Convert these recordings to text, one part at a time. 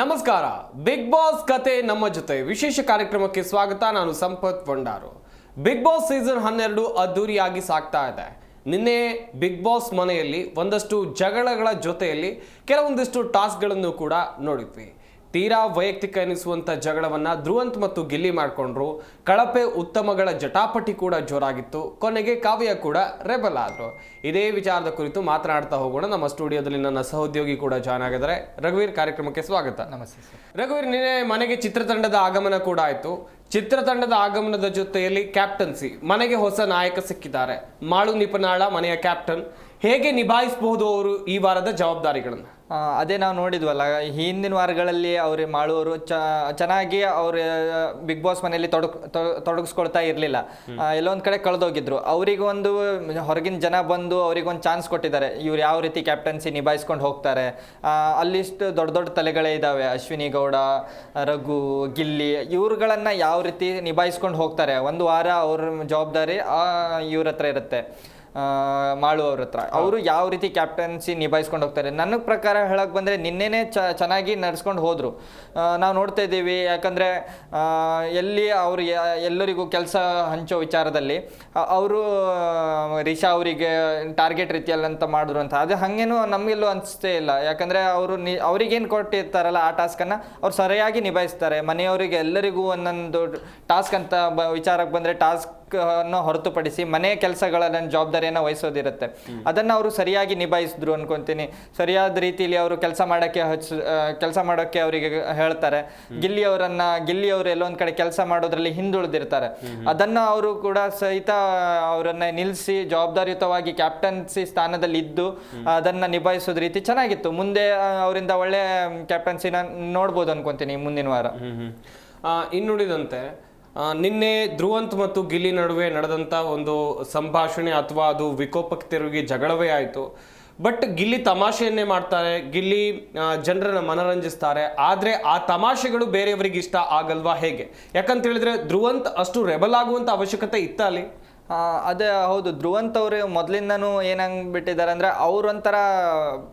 ನಮಸ್ಕಾರ. Big boss ಕತೆ ನಮ್ಮ ಜೊತೆ. ವಿಶೇಷ ಕಾರ್ಯಕ್ರಮಕ್ಕೆ ಸ್ವಾಗತ. ನಾನು Sampath Bandaru Bigg Boss season ಹನ್ನೆರಡು ಅದ್ದೂರಿಯಾಗಿ ಸಾಗ್ತಾ ಇದೆ. ನಿನ್ನೆ ಬಿಗ್ ಬಾಸ್ ಮನೆಯಲ್ಲಿ ಒಂದಷ್ಟು ಜಗಳಗಳ ಜೊತೆಯಲ್ಲಿ ಕೆಲವೊಂದಿಷ್ಟು ಟಾಸ್ಕ್ಗಳನ್ನು ಕೂಡ ನೋಡಿದ್ವಿ. ತೀರಾ ವೈಯಕ್ತಿಕ ಎನಿಸುವಂಥ ಜಗಳವನ್ನು ಧ್ರುವಂತ್ ಮತ್ತು ಗಿಲ್ಲಿ ಮಾಡಿಕೊಂಡ್ರು. ಕಳಪೆ ಉತ್ತಮಗಳ ಜಟಾಪಟಿ ಕೂಡ ಜೋರಾಗಿತ್ತು. ಕೊನೆಗೆ ಕಾವ್ಯ ಕೂಡ ರೆಬಲ್ ಆದರು. ಇದೇ ವಿಚಾರದ ಕುರಿತು ಮಾತನಾಡ್ತಾ ಹೋಗೋಣ. ನಮ್ಮ ಸ್ಟುಡಿಯೋದಲ್ಲಿ ನನ್ನ ಸಹೋದ್ಯೋಗಿ ಕೂಡ ಜಾಯ್ನ್ ಆಗಿದ್ದಾರೆ. ರಘುವೀರ್ ಕಾರ್ಯಕ್ರಮಕ್ಕೆ ಸ್ವಾಗತ. ನಮಸ್ತೆ ರಘುವೀರ್ ನಿನ್ನೆ ಮನೆಗೆ ಚಿತ್ರತಂಡದ ಆಗಮನ ಕೂಡ ಆಯಿತು. ಚಿತ್ರತಂಡದ ಆಗಮನದ ಜೊತೆಯಲ್ಲಿ ಕ್ಯಾಪ್ಟನ್ಸಿ ಮನೆಗೆ ಹೊಸ ನಾಯಕ ಸಿಕ್ಕಿದ್ದಾರೆ. ಮಾಳು ನಿಪನಾಳ ಮನೆಯ ಕ್ಯಾಪ್ಟನ್. ಹೇಗೆ ನಿಭಾಯಿಸಬಹುದು ಅವರು ಈ ವಾರದ ಜವಾಬ್ದಾರಿಗಳನ್ನು? ಅದೇ ನಾವು ನೋಡಿದ್ವಲ್ಲ ಹಿಂದಿನ ವಾರಗಳಲ್ಲಿ ಅವ್ರು ಮಾಡುವವರು ಚೆನ್ನಾಗಿ ಅವ್ರ ಬಿಗ್ ಬಾಸ್ ಮನೆಯಲ್ಲಿ ತೊಡಕ್ ತೊಡ- ತೊಡಗಿಸ್ಕೊಳ್ತಾ ಇರಲಿಲ್ಲ. ಎಲ್ಲೊಂದು ಕಡೆ ಕಳೆದೋಗಿದ್ರು. ಅವರಿಗೊಂದು ಹೊರಗಿನ ಜನ ಬಂದು ಅವ್ರಿಗೊಂದು ಚಾನ್ಸ್ ಕೊಟ್ಟಿದ್ದಾರೆ. ಇವ್ರು ಯಾವ ರೀತಿ ಕ್ಯಾಪ್ಟನ್ಸಿ ನಿಭಾಯಿಸ್ಕೊಂಡು ಹೋಗ್ತಾರೆ? ಅಲ್ಲಿಷ್ಟು ದೊಡ್ಡ ದೊಡ್ಡ ತಲೆಗಳೇ ಇದ್ದಾವೆ ಅಶ್ವಿನಿ ಗೌಡ ರಘು ಗಿಲ್ಲಿ ಇವ್ರುಗಳನ್ನು ಯಾವ ರೀತಿ ನಿಭಾಯಿಸ್ಕೊಂಡು ಹೋಗ್ತಾರೆ? ಒಂದು ವಾರ ಅವ್ರ ಜವಾಬ್ದಾರಿ ಇವ್ರ ಹತ್ರ ಇರುತ್ತೆ. ಮಾಳು ಅವ್ರ ಹತ್ರ. ಅವರು ಯಾವ ರೀತಿ ಕ್ಯಾಪ್ಟನ್ಸಿ ನಿಭಾಯಿಸ್ಕೊಂಡು ಹೋಗ್ತಾರೆ? ನನ್ನ ಪ್ರಕಾರ ಹೇಳಕ್ ಬಂದ್ರೆ ನಿನ್ನೆನೆ ಚ ಚೆನ್ನಾಗಿ ನಡ್ಸ್ಕೊಂಡು ಹೋದ್ರು. ನಾವು ನೋಡ್ತಾ ಇದ್ದೀವಿ. ಯಾಕಂದ್ರೆ ಎಲ್ಲಿ ಅವ್ರು ಎಲ್ಲರಿಗೂ ಕೆಲಸ ಹಂಚೋ ವಿಚಾರದಲ್ಲಿ ಅವರು ರಿಷಾ ಅವರಿಗೆ ಟಾರ್ಗೆಟ್ ರೀತಿಯಲ್ಲಿ ಅಂತ ಮಾಡಿದ್ರು ಅಂತ. ಅದು ಹಂಗೇನು ನಮಗೆಲ್ಲೂ ಅನಿಸ್ತೇ ಇಲ್ಲ. ಯಾಕಂದ್ರೆ ಅವರು ನಿ ಅವ್ರಿಗೇನು ಕೊಟ್ಟಿರ್ತಾರಲ್ಲ ಆ ಟಾಸ್ಕನ್ನು ಅವ್ರು ಸರಿಯಾಗಿ ನಿಭಾಯಿಸ್ತಾರೆ. ಮನೆಯವರಿಗೆ ಎಲ್ಲರಿಗೂ ಒಂದೊಂದು ಟಾಸ್ಕ್ ಅಂತ ಬ ವಿಚಾರಕ್ಕೆ ಬಂದರೆ ಟಾಸ್ಕ್ ಅನ್ನು ಹೊರತುಪಡಿಸಿ ಮನೆ ಕೆಲಸಗಳನ್ನ ಜವಾಬ್ದಾರಿಯನ್ನು ವಹಿಸೋದಿರುತ್ತೆ. ಅದನ್ನು ಅವರು ಸರಿಯಾಗಿ ನಿಭಾಯಿಸಿದ್ರು ಅನ್ಕೊಂತೀನಿ. ಸರಿಯಾದ ರೀತಿಯಲ್ಲಿ ಅವರು ಕೆಲಸ ಮಾಡೋಕ್ಕೆ ಹಚ್ ಕೆಲಸ ಮಾಡೋಕ್ಕೆ ಅವರಿಗೆ ಹೇಳ್ತಾರೆ. ಗಿಲ್ಲಿ ಅವರನ್ನ ಗಿಲ್ಲಿ ಅವರು ಎಲ್ಲೊಂದ್ ಕಡೆ ಕೆಲಸ ಮಾಡೋದ್ರಲ್ಲಿ ಹಿಂದುಳಿದಿರ್ತಾರೆ. ಅದನ್ನ ಅವರು ಕೂಡ ಸಹಿತ ಅವರನ್ನ ನಿಲ್ಲಿಸಿ ಜವಾಬ್ದಾರಿಯುತವಾಗಿ ಕ್ಯಾಪ್ಟನ್ಸಿ ಸ್ಥಾನದಲ್ಲಿ ಇದ್ದು ಅದನ್ನ ನಿಭಾಯಿಸೋದ್ ರೀತಿ ಚೆನ್ನಾಗಿತ್ತು. ಮುಂದೆ ಅವರಿಂದ ಒಳ್ಳೆ ಕ್ಯಾಪ್ಟನ್ಸಿನ ನೋಡ್ಬೋದು ಅನ್ಕೊಂತೀನಿ ಮುಂದಿನ ವಾರ. ಇನ್ನುಳಿದಂತೆ ನಿನ್ನೆ ಧ್ರುವಂತ್ ಮತ್ತು ಗಿಲ್ಲಿ ನಡುವೆ ನಡೆದಂಥ ಒಂದು ಸಂಭಾಷಣೆ ಅಥವಾ ಅದು ವಿಕೋಪಕ್ಕೆ ತಿರುಗಿ ಜಗಳವೇ ಆಯಿತು. ಬಟ್ ಗಿಲ್ಲಿ ತಮಾಷೆಯನ್ನೇ ಮಾಡ್ತಾರೆ, ಗಿಲ್ಲಿ ಜನರನ್ನ ಮನರಂಜಿಸ್ತಾರೆ. ಆದರೆ ಆ ತಮಾಷೆಗಳು ಬೇರೆಯವರಿಗೆ ಇಷ್ಟ ಆಗಲ್ವಾ ಹೇಗೆ? ಯಾಕಂತ ಹೇಳಿದ್ರೆ ಧ್ರುವಂತ್ ಅಷ್ಟು ರೆಬಲ್ ಆಗುವಂಥ ಅವಶ್ಯಕತೆ ಇತ್ತ ಅಲ್ಲಿ? ಅದೇ ಹೌದು. ಧ್ರುವಂತ್ ಅವರು ಏನಂಗ್ ಬಿಟ್ಟಿದ್ದಾರೆ ಅಂದ್ರೆ ಅವ್ರೊಂಥರ ಒಂಥರ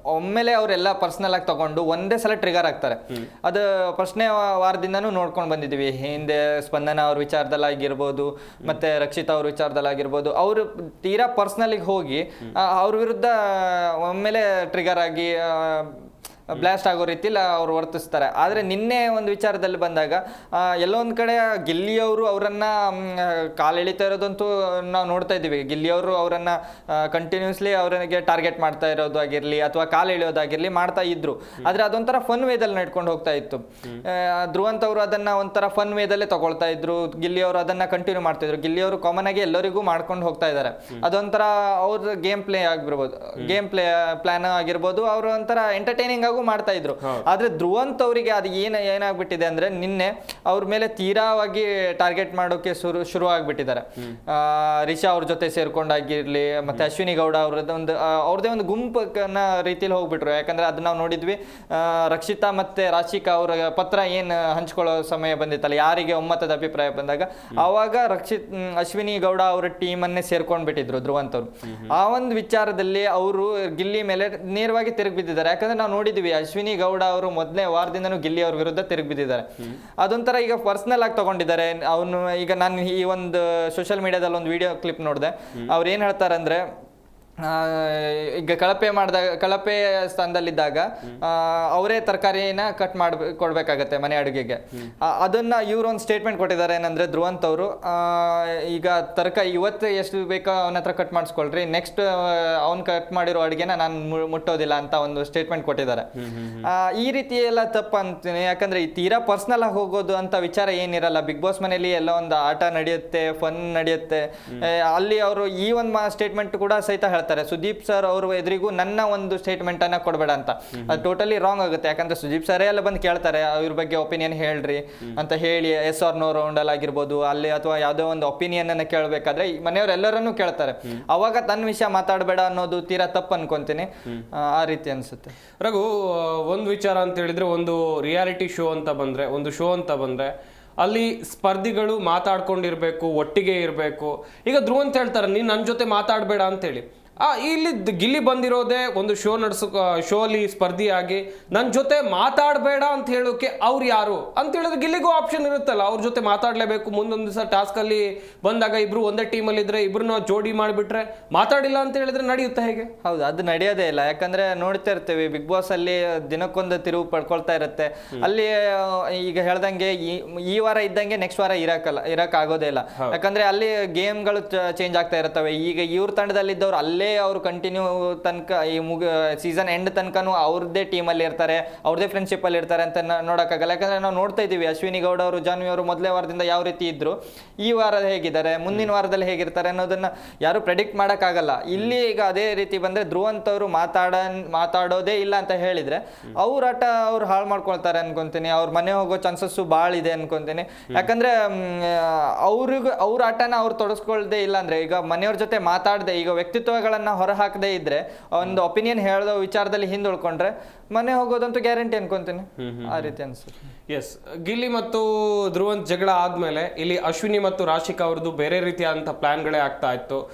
ಒಮ್ಮೆಲೆ ಅವರೆಲ್ಲ ಪರ್ಸನಲ್ ಆಗಿ ತಗೊಂಡು ಒಂದೇ ಸಲ ಟ್ರಿಗರ್ ಆಗ್ತಾರೆ. ಅದು ಪ್ರಶ್ನೆ ವಾರದಿಂದನೂ ನೋಡ್ಕೊಂಡು ಬಂದಿದ್ದೀವಿ ಹಿಂದೆ ಸ್ಪಂದನ ಅವ್ರ ವಿಚಾರದಲ್ಲಾಗಿರ್ಬೋದು ಮತ್ತೆ ರಕ್ಷಿತಾ ಅವ್ರ ವಿಚಾರದಲ್ಲಾಗಿರ್ಬೋದು ಅವರು ತೀರಾ ಪರ್ಸ್ನಲಿಗೆ ಹೋಗಿ ಅವ್ರ ವಿರುದ್ಧ ಒಮ್ಮೆಲೆ ಟ್ರಿಗರ್ ಆಗಿ ಬ್ಲಾಸ್ಟ್ ಆಗೋ ರೀತಿಲಿ ಅವ್ರು ವರ್ತಿಸ್ತಾರೆ. ಆದರೆ ನಿನ್ನೆ ಒಂದು ವಿಚಾರದಲ್ಲಿ ಬಂದಾಗ ಎಲ್ಲೊಂದು ಎಲ್ಲೋ ಒಂದು ಕಡೆ ಗಿಲ್ಲಿಯವರು ಅವರನ್ನ ಕಾಲೆಳಿತಾ ಇರೋದಂತೂ ನಾವು ನೋಡ್ತಾ ಇದ್ದೀವಿ. ಗಿಲ್ಲಿಯವರು ಅವರನ್ನ ಕಂಟಿನ್ಯೂಸ್ಲಿ ಅವರಿಗೆ ಟಾರ್ಗೆಟ್ ಮಾಡ್ತಾ ಇರೋದು ಆಗಿರಲಿ ಅಥವಾ ಕಾಲು ಎಳೆಯೋದಾಗಿರ್ಲಿ ಮಾಡ್ತಾ ಇದ್ರು. ಆದರೆ ಅದೊಂಥರ ಫನ್ ವೇದಲ್ಲಿ ನಡ್ಕೊಂಡು ಹೋಗ್ತಾ ಇತ್ತು. ಧ್ರುವಂತವರು ಧ್ರುವಂತ್ ಅವರು ಅದನ್ನ ಒಂಥರ ಫನ್ ವೇದಲ್ಲೇ ತಗೊಳ್ತಾ ಇದ್ರು. ಗಿಲ್ಲಿಯವರು ಅದನ್ನ ಕಂಟಿನ್ಯೂ ಮಾಡ್ತಾ ಇದ್ರು. ಗಿಲ್ಲಿಯವರು ಕಾಮನ್ ಆಗಿ ಎಲ್ಲರಿಗೂ ಮಾಡ್ಕೊಂಡು ಹೋಗ್ತಾ ಇದ್ದಾರೆ. ಅದೊಂಥರ ಅವ್ರ ಗೇಮ್ ಪ್ಲೇ ಆಗಿರ್ಬೋದು. ಗೇಮ್ ಪ್ಲೇ ಪ್ಲಾನ್ ಆಗಿರ್ಬೋದು. ಅವರು ಒಂಥರ ಎಂಟರ್ಟೈನಿಂಗ್ ಆಗೂ ಮಾಡ್ತಾ ಇದ್ರು. ಆದ್ರೆ ಧ್ರುವಂತ್ ಅವರಿಗೆ ಅದು ಏನ ಏನಾಗ್ಬಿಟ್ಟಿದೆ ಅಂದ್ರೆ ನಿನ್ನೆ ಅವ್ರ ಮೇಲೆ ತೀರಾವಾಗಿ ಟಾರ್ಗೆಟ್ ಮಾಡೋಕೆ ಶುರು ಶುರು ಆಗ್ಬಿಟ್ಟಿದ್ದಾರೆ ರಿಷಾ ಅವ್ರ ಜೊತೆ ಸೇರ್ಕೊಂಡಾಗಿರ್ಲಿ ಮತ್ತೆ ಅಶ್ವಿನಿ ಗೌಡ ಅವ್ರದ್ದು ಒಂದು ಅವ್ರದೇ ಒಂದು ಗುಂಪನ್ನ ರೀತಿಲಿ ಹೋಗ್ಬಿಟ್ರು. ಯಾಕಂದ್ರೆ ಅದನ್ನ ನಾವು ನೋಡಿದ್ವಿ ರಕ್ಷಿತಾ ಮತ್ತೆ ರಾಶಿಕಾ ಅವರ ಪತ್ರ ಏನ್ ಹಂಚ್ಕೊಳ್ಳೋ ಸಮಯ ಬಂದಿತ್ತಲ್ಲ ಯಾರಿಗೆ ಒಮ್ಮತದ ಅಭಿಪ್ರಾಯ ಬಂದಾಗ ಆವಾಗ ರಕ್ಷಿತ್ ಅಶ್ವಿನಿ ಗೌಡ ಅವರ ಟೀಮ್ ಅನ್ನೇ ಸೇರ್ಕೊಂಡ್ ಬಿಟ್ಟಿದ್ರು ಧ್ರುವಂತ್ ಅವರು ಆ ಒಂದು ವಿಚಾರದಲ್ಲಿ ಅವರು ಗಿಲ್ಲಿ ಮೇಲೆ ನೇರವಾಗಿ ತಿರುಗಿ ಬಿದ್ದಿದ್ದಾರೆ ಯಾಕಂದ್ರೆ ನಾವು ನೋಡಿದ್ವಿ ಅಶ್ವಿನಿ ಗೌಡ ಅವರು ಮೊದಲನೇ ವಾರದಿಂದನೂ ಗಿಲ್ಲಿ ಅವ್ರ ವಿರುದ್ಧ ತಿರುಗಿ ಬಿದ್ದಿದ್ದಾರೆ. ಅದೊಂಥರ ಈಗ ಪರ್ಸನಲ್ ಆಗಿ ತಗೊಂಡಿದ್ದಾರೆ. ಅವನು ಈಗ ನಾನು ಈ ಒಂದು ಸೋಷಿಯಲ್ ಮೀಡಿಯಾದಲ್ಲಿ ಒಂದು ವಿಡಿಯೋ ಕ್ಲಿಪ್ ನೋಡಿದೆ. ಅವ್ರು ಏನ್ ಹೇಳ್ತಾರೆ ಅಂದ್ರೆ ಈಗ ಕಳಪೆ ಮಾಡಿದಾಗ ಕಳಪೆ ಸ್ಥಾನದಲ್ಲಿದ್ದಾಗ ಅವರೇ ತರಕಾರಿನ ಕಟ್ ಮಾಡಿ ಕೊಡ್ಬೇಕಾಗತ್ತೆ ಮನೆ ಅಡುಗೆಗೆ. ಅದನ್ನ ಇವ್ರು ಒಂದು ಸ್ಟೇಟ್ಮೆಂಟ್ ಕೊಟ್ಟಿದ್ದಾರೆ ಏನಂದ್ರೆ ಧ್ರುವಂತ್ ಅವರು. ಈಗ ತರಕಾರಿ ಇವತ್ತು ಎಷ್ಟು ಬೇಕೋ ಅವನ ಹತ್ರ ಕಟ್ ಮಾಡಿಸ್ಕೊಳ್ರಿ ನೆಕ್ಸ್ಟ್ ಅವ್ನು ಕಟ್ ಮಾಡಿರೋ ಅಡುಗೆನ ನಾನು ಮುಟ್ಟೋದಿಲ್ಲ ಅಂತ ಒಂದು ಸ್ಟೇಟ್ಮೆಂಟ್ ಕೊಟ್ಟಿದ್ದಾರೆ. ಈ ರೀತಿ ಎಲ್ಲ ತಪ್ಪು ಅಂತೀನಿ ಯಾಕಂದ್ರೆ ಈ ತೀರಾ ಪರ್ಸನಲ್ ಆಗಿ ಹೋಗೋದು ಅಂತ ವಿಚಾರ ಏನಿರಲ್ಲ. ಬಿಗ್ ಬಾಸ್ ಮನೇಲಿ ಎಲ್ಲ ಒಂದು ಆಟ ನಡೆಯುತ್ತೆ ಫನ್ ನಡೆಯುತ್ತೆ. ಅಲ್ಲಿ ಅವರು ಈ ಒಂದು ಸ್ಟೇಟ್ಮೆಂಟ್ ಕೂಡ ಸಹಿತ ಹೇಳ್ತಾರೆ ಸುದೀಪ್ ಸರ್ ಅವ್ರ ಎದುರಿಗೂ ನನ್ನ ಒಂದು ಸ್ಟೇಟ್ಮೆಂಟ್ ಅನ್ನ ಕೊಡಬೇಡ ಅಂತ. ಅದು ಟೋಟಲಿ ರಾಂಗ್ ಆಗುತ್ತೆ. ಯಾಕಂದ್ರೆ ಸುದೀಪ್ ಸರೇ ಎಲ್ಲ ಬಂದು ಕೇಳ್ತಾರೆ ಅವ್ರ ಬಗ್ಗೆ ಒಪಿನಿಯನ್ ಹೇಳ್ರಿ. ಅಂತ ಹೇಳಿ ಎಸ್ ಆರ್ ನೋ ರೌಂಡ್ ಅಲ್ಲಿ ಆಗಿರ್ಬೋದು ಅಲ್ಲಿ ಅಥವಾ ಯಾವುದೋ ಒಂದು ಒಪಿನಿಯನ್ ಅನ್ನ ಕೇಳಬೇಕಾದ್ರೆ ಮನೆಯವರೆಲ್ಲರನ್ನೂ ಕೇಳ್ತಾರೆ. ಅವಾಗ ತನ್ನ ವಿಷಯ ಮಾತಾಡಬೇಡ ಅನ್ನೋದು ತೀರಾ ತಪ್ಪು ಅನ್ಕೊಂತೀನಿ. ಆ, ರೀತಿ ಅನ್ಸುತ್ತೆ. ರಘು ಒಂದು ವಿಚಾರ ಅಂತ ಹೇಳಿದ್ರೆ ಒಂದು ರಿಯಾಲಿಟಿ ಶೋ ಅಂತ ಬಂದ್ರೆ ಒಂದು ಶೋ ಅಂತ ಬಂದ್ರೆ ಅಲ್ಲಿ ಸ್ಪರ್ಧಿಗಳು ಮಾತಾಡ್ಕೊಂಡಿರ್ಬೇಕು ಒಟ್ಟಿಗೆ ಇರಬೇಕು. ಈಗ ಧ್ರುವಂತ್ ಹೇಳ್ತಾರೆ ನೀನು ನನ್ನ ಜೊತೆ ಮಾತಾಡಬೇಡ ಅಂತೇಳಿ ಇಲ್ಲಿ ಗಿಲ್ಲಿ ಬಂದಿರೋದೇ ಒಂದು ಶೋ ನಡೆಸೋ ಶೋಲಿ ಸ್ಪರ್ಧಿಯಾಗಿ. ನನ್ನ ಜೊತೆ ಮಾತಾಡಬೇಡ ಅಂತ ಹೇಳೋಕೆ ಅವ್ರು ಯಾರು? ಅಂತ ಹೇಳಿದ್ರೆ ಗಿಲ್ಲಿಗೂ ಆಪ್ಷನ್ ಇರುತ್ತಲ್ಲ ಅವ್ರ ಜೊತೆ ಮಾತಾಡಲೇಬೇಕು. ಮುಂದೊಂದು ದಿವಸ ಟಾಸ್ಕ್ ಅಲ್ಲಿ ಬಂದಾಗ ಇಬ್ರು ಒಂದೇ ಟೀಮಲ್ಲಿ ಇದ್ರೆ ಇಬ್ರನ್ನ ಜೋಡಿ ಮಾಡಿಬಿಟ್ರೆ ಮಾತಾಡಿಲ್ಲ ಅಂತ ಹೇಳಿದ್ರೆ ನಡೆಯುತ್ತೆ ಹೇಗೆ? ಹೌದು ಅದು ನಡೆಯೋದೇ ಇಲ್ಲ. ಯಾಕಂದ್ರೆ ನೋಡ್ತಾ ಇರ್ತೀವಿ ಬಿಗ್ ಬಾಸ್ ಅಲ್ಲಿ ದಿನಕ್ಕೊಂದು ತಿರುವು ಪಡ್ಕೊಳ್ತಾ ಇರುತ್ತೆ. ಅಲ್ಲಿ ಈಗ ಹೇಳ್ದಂಗೆ ಈ ಈ ವಾರ ಇದ್ದಂಗೆ ನೆಕ್ಸ್ಟ್ ವಾರ ಇರಕ್ಕಲ್ಲ ಇರಕ್ ಆಗೋದೇ ಇಲ್ಲ. ಯಾಕಂದ್ರೆ ಅಲ್ಲಿ ಗೇಮ್ಗಳು ಚೇಂಜ್ ಆಗ್ತಾ ಇರ್ತವೆ ಈಗ ಇವ್ರ ತಂಡದಲ್ಲಿ ಇದ್ದವ್ರು ಅಲ್ಲೇ ಅವರು ಕಂಟಿನ್ಯೂ ತನಕ ಈ ಮುಗ ಸೀಸನ್ ಎಂಡ್ ತನಕನೂ ಅವ್ರದ್ದೇ ಟೀಮಲ್ಲಿ ಇರ್ತಾರೆ ಅವ್ರದ್ದೇ ಫ್ರೆಂಡ್ಶಿಪ್ ಅಲ್ಲಿ ಇರ್ತಾರೆ ಅಂತ ನೋಡೋಕ್ಕಾಗಲ್ಲ. ಯಾಕಂದರೆ ನಾವು ನೋಡ್ತಾ ಇದ್ದೀವಿ, ಅಶ್ವಿನಿ ಗೌಡ ಅವರು, ಜಾನ್ವಿ ಅವರು ಮೊದಲೇ ವಾರದಿಂದ ಯಾವ ರೀತಿ ಇದ್ದರು ಈ ವಾರ ಹೇಗಿದ್ದಾರೆ, ಮುಂದಿನ ವಾರದಲ್ಲಿ ಹೇಗಿರ್ತಾರೆ ಅನ್ನೋದನ್ನ ಯಾರು ಪ್ರೆಡಿಕ್ಟ್ ಮಾಡೋಕ್ಕಾಗಲ್ಲ. ಇಲ್ಲಿ ಈಗ ಅದೇ ರೀತಿ ಬಂದ್ರೆ ಧ್ರುವಂತ್ ಅವರು ಮಾತಾಡ ಮಾತಾಡೋದೇ ಇಲ್ಲ ಅಂತ ಹೇಳಿದ್ರೆ ಅವ್ರ ಆಟ ಅವ್ರು ಹಾಳು ಮಾಡ್ಕೊಳ್ತಾರೆ ಅನ್ಕೊಂತೀನಿ. ಅವ್ರ ಮನೆ ಹೋಗೋ ಚಾನ್ಸಸ್ಸು ಭಾಳ ಇದೆ ಅನ್ಕೊಂತೀನಿ. ಯಾಕಂದ್ರೆ ಅವ್ರಿಗೂ, ಅವ್ರ ಆಟನ ಅವ್ರು ತೊಡಸ್ಕೊಳ್ದೇ ಇಲ್ಲ ಅಂದರೆ ಈಗ ಮನೆಯವ್ರ ಜೊತೆ ಮಾತಾಡದೆ, ಈಗ ವ್ಯಕ್ತಿತ್ವಗಳನ್ನ ಹೊರ ಹಾಕದೇ ಇದ್ರೆ ಒಂದು ಒಪಿನಿಯನ್ ಹೇಳಿದ ವಿಚಾರದಲ್ಲಿ ಹಿಂದುಳ್ಕೊಂಡ್ರೆ ಮನೆ ಹೋಗೋದಂತೂ ಗ್ಯಾರಂಟಿ ಅನ್ಕೊಂತೀನಿ. ಆ ರೀತಿ ಅನ್ಸುತ್ತೆ. ಎಸ್ ಗಿಲ್ಲಿ ಮತ್ತು ಧ್ರುವಂತ್ ಜಗಳ ಆದ್ಮೇಲೆ ಇಲ್ಲಿ ಅಶ್ವಿನಿ ಮತ್ತು ರಾಶಿಕಾ ಅವ್ರದ್ದು ಬೇರೆ ರೀತಿಯಾದಂಥ ಪ್ಲಾನ್ಗಳೇ ಆಗ್ತಾ ಇತ್ತು.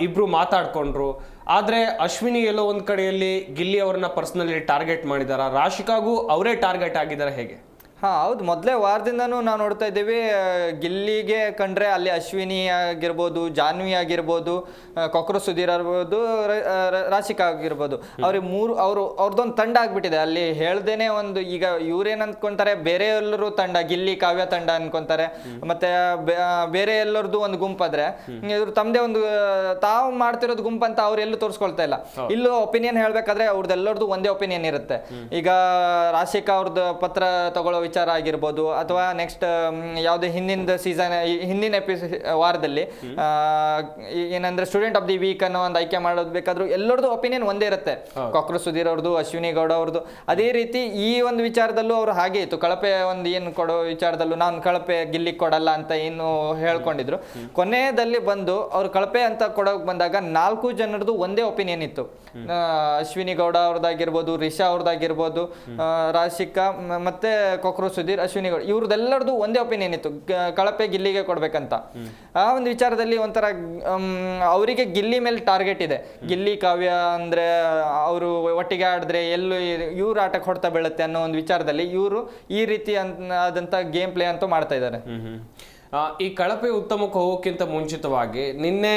ಇಬ್ರು ಮಾತಾಡ್ಕೊಂಡ್ರು. ಆದ್ರೆ ಅಶ್ವಿನಿ ಎಲ್ಲೋ ಒಂದ್ ಕಡೆಯಲ್ಲಿ ಗಿಲ್ಲಿ ಅವ್ರನ್ನ ಪರ್ಸನಲಿ ಟಾರ್ಗೆಟ್ ಮಾಡಿದಾರ? ರಾಶಿಕಾಗೂ ಅವರೇ ಟಾರ್ಗೆಟ್ ಆಗಿದ್ದಾರೆ ಹೇಗೆ? ಹಾ ಹೌದು. ಮೊದಲೇ ವಾರದಿಂದನೂ ನಾವು ನೋಡ್ತಾ ಇದ್ದೀವಿ. ಗಿಲ್ಲಿಗೆ ಕಂಡ್ರೆ ಅಲ್ಲಿ ಅಶ್ವಿನಿ ಆಗಿರ್ಬೋದು ಜಾನ್ವಿ ಆಗಿರ್ಬೋದು ಕೊಕ್ರ ಸುಧೀರ್ ಆಗಿರ್ಬೋದು ರಾಶಿಕಾ ಆಗಿರ್ಬೋದು. ಅವ್ರಿಗೆ ಮೂರು ಅವರು ಅವ್ರದ್ದೊಂದು ತಂಡ ಆಗ್ಬಿಟ್ಟಿದೆ. ಅಲ್ಲಿ ಹೇಳ್ದೇನೆ ಒಂದು ಈಗ ಇವ್ರೇನ್ ಅನ್ಕೊಂತಾರೆ? ಬೇರೆ ಎಲ್ಲರೂ ತಂಡ ಗಿಲ್ಲಿ ಕಾವ್ಯ ತಂಡ ಅನ್ಕೊಂತಾರೆ. ಮತ್ತೆ ಬೇರೆ ಎಲ್ಲರದ್ದು ಒಂದು ಗುಂಪಾದ್ರೆ ಇವ್ರು ತಮ್ಮದೇ ಒಂದು ತಾವು ಮಾಡ್ತಿರೋದು ಗುಂಪು ಅಂತ ಅವ್ರು ಎಲ್ಲೂ ತೋರಿಸ್ಕೊಳ್ತಾ ಇಲ್ಲ. ಇಲ್ಲೂ ಒಪಿನಿಯನ್ ಹೇಳ್ಬೇಕಾದ್ರೆ ಅವ್ರದ್ದೆಲ್ಲರದು ಒಂದೇ ಒಪಿನಿಯನ್ ಇರುತ್ತೆ. ಈಗ ರಾಶಿಕಾ ಅವ್ರದ್ದು ಪತ್ರ ತಗೊಳ್ಳೋ ವಿಚಾರ ಆಗಿರ್ಬೋದು ಅಥವಾ ನೆಕ್ಸ್ಟ್ ಯಾವುದೇ ಹಿಂದಿನ ಸೀಸನ್ ಹಿಂದಿನ ಎಪಿಸೋಡ್ ವಾರದಲ್ಲಿ ಏನಂದ್ರೆ ಸ್ಟೂಡೆಂಟ್ ಆಫ್ ದಿ ವೀಕ್ ಅನ್ನೋ ಒಂದು ಆಯ್ಕೆ ಮಾಡೋದು ಬೇಕಾದ್ರೂ ಎಲ್ಲರದು ಒಪಿನಿಯನ್ ಒಂದೇ ಇರುತ್ತೆ. ಕಾಕ್ರ ಸುಧೀರ್ ಅವ್ರದ್ದು ಅಶ್ವಿನಿ ಗೌಡ ಅವ್ರದ್ದು ಅದೇ ರೀತಿ ಈ ಒಂದು ವಿಚಾರದಲ್ಲೂ ಅವರು ಹಾಗೆ ಇತ್ತು. ಕಳಪೆ ಒಂದು ಏನು ಕೊಡೋ ವಿಚಾರದಲ್ಲೂ ನಾನು ಕಳಪೆ ಗಿಲ್ಲಿ ಕೊಡಲ್ಲ ಅಂತ ಏನು ಹೇಳ್ಕೊಂಡಿದ್ರು. ಕೊನೆಯದಲ್ಲಿ ಬಂದು ಅವ್ರು ಕಳಪೆ ಅಂತ ಕೊಡೋಕೆ ಬಂದಾಗ ನಾಲ್ಕು ಜನರದು ಒಂದೇ ಒಪಿನಿಯನ್ ಇತ್ತು. ಅಶ್ವಿನಿ ಗೌಡ ಅವ್ರದ್ದಾಗಿರ್ಬೋದು ರಿಷಾ ಅವ್ರದ್ದಾಗಿರ್ಬೋದು ರಾಶಿಕ ಮತ್ತೆ ಕೊಕ್ರು ಸುಧೀರ್ ಅಶ್ವಿನಿ ಗೌಡ ಇವ್ರದ್ದೆಲ್ಲರದು ಒಂದೇ ಒಪಿನಿಯನ್ ಇತ್ತು ಕಳಪೆ ಗಿಲ್ಲಿಗೆ ಕೊಡ್ಬೇಕಂತ. ಆ ಒಂದು ವಿಚಾರದಲ್ಲಿ ಒಂಥರ ಅವರಿಗೆ ಗಿಲ್ಲಿ ಮೇಲೆ ಟಾರ್ಗೆಟ್ ಇದೆ. ಗಿಲ್ಲಿ ಕಾವ್ಯ ಅಂದ್ರೆ ಅವರು ಒಟ್ಟಿಗೆ ಆಡಿದ್ರೆ ಎಲ್ಲೂ ಇವ್ರ ಆಟಕ್ಕೆ ಹೊಡ್ತಾ ಬೀಳುತ್ತೆ ಅನ್ನೋ ಒಂದು ವಿಚಾರದಲ್ಲಿ ಇವರು ಈ ರೀತಿ ಅಂತ ಆದಂತ ಗೇಮ್ ಪ್ಲೇ ಅಂತೂ ಮಾಡ್ತಾ ಇದ್ದಾರೆ. ಈ ಕಳಪೆ ಉತ್ತಮಕ್ಕೆ ಹೋಗೋಕ್ಕಿಂತ ಮುಂಚಿತವಾಗಿ ನಿನ್ನೆ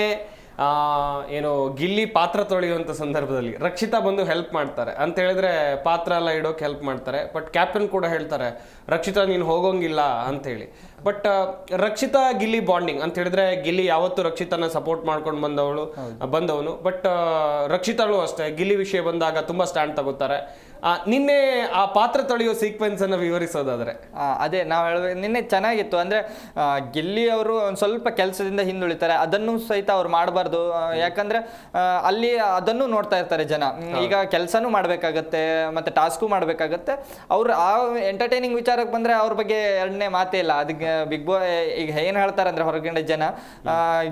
ಏನು ಗಿಲ್ಲಿ ಪಾತ್ರ ತೊಳೆಯುವಂಥ ಸಂದರ್ಭದಲ್ಲಿ ರಕ್ಷಿತಾ ಬಂದು ಹೆಲ್ಪ್ ಮಾಡ್ತಾರೆ. ಅಂತ ಹೇಳಿದ್ರೆ ಪಾತ್ರ ಎಲ್ಲ ಇಡೋಕೆ ಹೆಲ್ಪ್ ಮಾಡ್ತಾರೆ. ಬಟ್ ಕ್ಯಾಪ್ಟನ್ ಕೂಡ ಹೇಳ್ತಾರೆ ರಕ್ಷಿತಾ ನೀನು ಹೋಗೋಂಗಿಲ್ಲ ಅಂತೇಳಿ ಬಟ್ ರಕ್ಷಿತಾ ಗಿಲ್ಲಿ ಬಾಂಡಿಂಗ್ ಅಂತ ಹೇಳಿದ್ರೆ ಗಿಲ್ಲಿ ಯಾವತ್ತು ರಕ್ಷಿತಾನ ಸಪೋರ್ಟ್ ಮಾಡ್ಕೊಂಡು ಬಂದವಳು ಬಂದವನು. ಬಟ್ ರಕ್ಷಿತಾಳು ಅಷ್ಟೇ. ಗಿಲ್ಲಿ ವಿಷಯ ಬಂದಾಗ ತುಂಬ ಸ್ಟ್ಯಾಂಡ್ ತಗೋತಾರೆ. ನಿನ್ನೆ ಆ ಪಾತ್ರ ತೊಳೆಯೋ ಸೀಕ್ವೆನ್ಸ್ ಅನ್ನು ವಿವರಿಸೋದಾದ್ರೆ. ಅದೇ ನಾವು ಹೇಳಿದ್ರೆ ನಿನ್ನೆ ಚೆನ್ನಾಗಿತ್ತು. ಅಂದ್ರೆ ಆ, ಗಿಲ್ಲಿ ಅವರು ಒಂದು ಸ್ವಲ್ಪ ಕೆಲಸದಿಂದ ಹಿಂದುಳಿತಾರೆ. ಅದನ್ನು ಸಹಿತ ಅವ್ರು ಮಾಡಬಾರ್ದು. ಯಾಕಂದ್ರೆ ಅಲ್ಲಿ ಅದನ್ನು ನೋಡ್ತಾ ಇರ್ತಾರೆ ಜನ. ಈಗ ಕೆಲಸನೂ ಮಾಡ್ಬೇಕಾಗತ್ತೆ ಮತ್ತೆ ಟಾಸ್ಕು ಮಾಡ್ಬೇಕಾಗತ್ತೆ. ಅವ್ರು ಆ ಎಂಟರ್ಟೈನಿಂಗ್ ವಿಚಾರಕ್ಕೆ ಬಂದ್ರೆ ಅವ್ರ ಬಗ್ಗೆ ಎರಡನೇ ಮಾತೇ ಇಲ್ಲ. ಅದಕ್ಕೆ ಬಿಗ್ ಬಾ ಈಗ ಏನ್ ಹೇಳ್ತಾರೆ ಅಂದ್ರೆ ಹೊರಗಡೆ ಜನ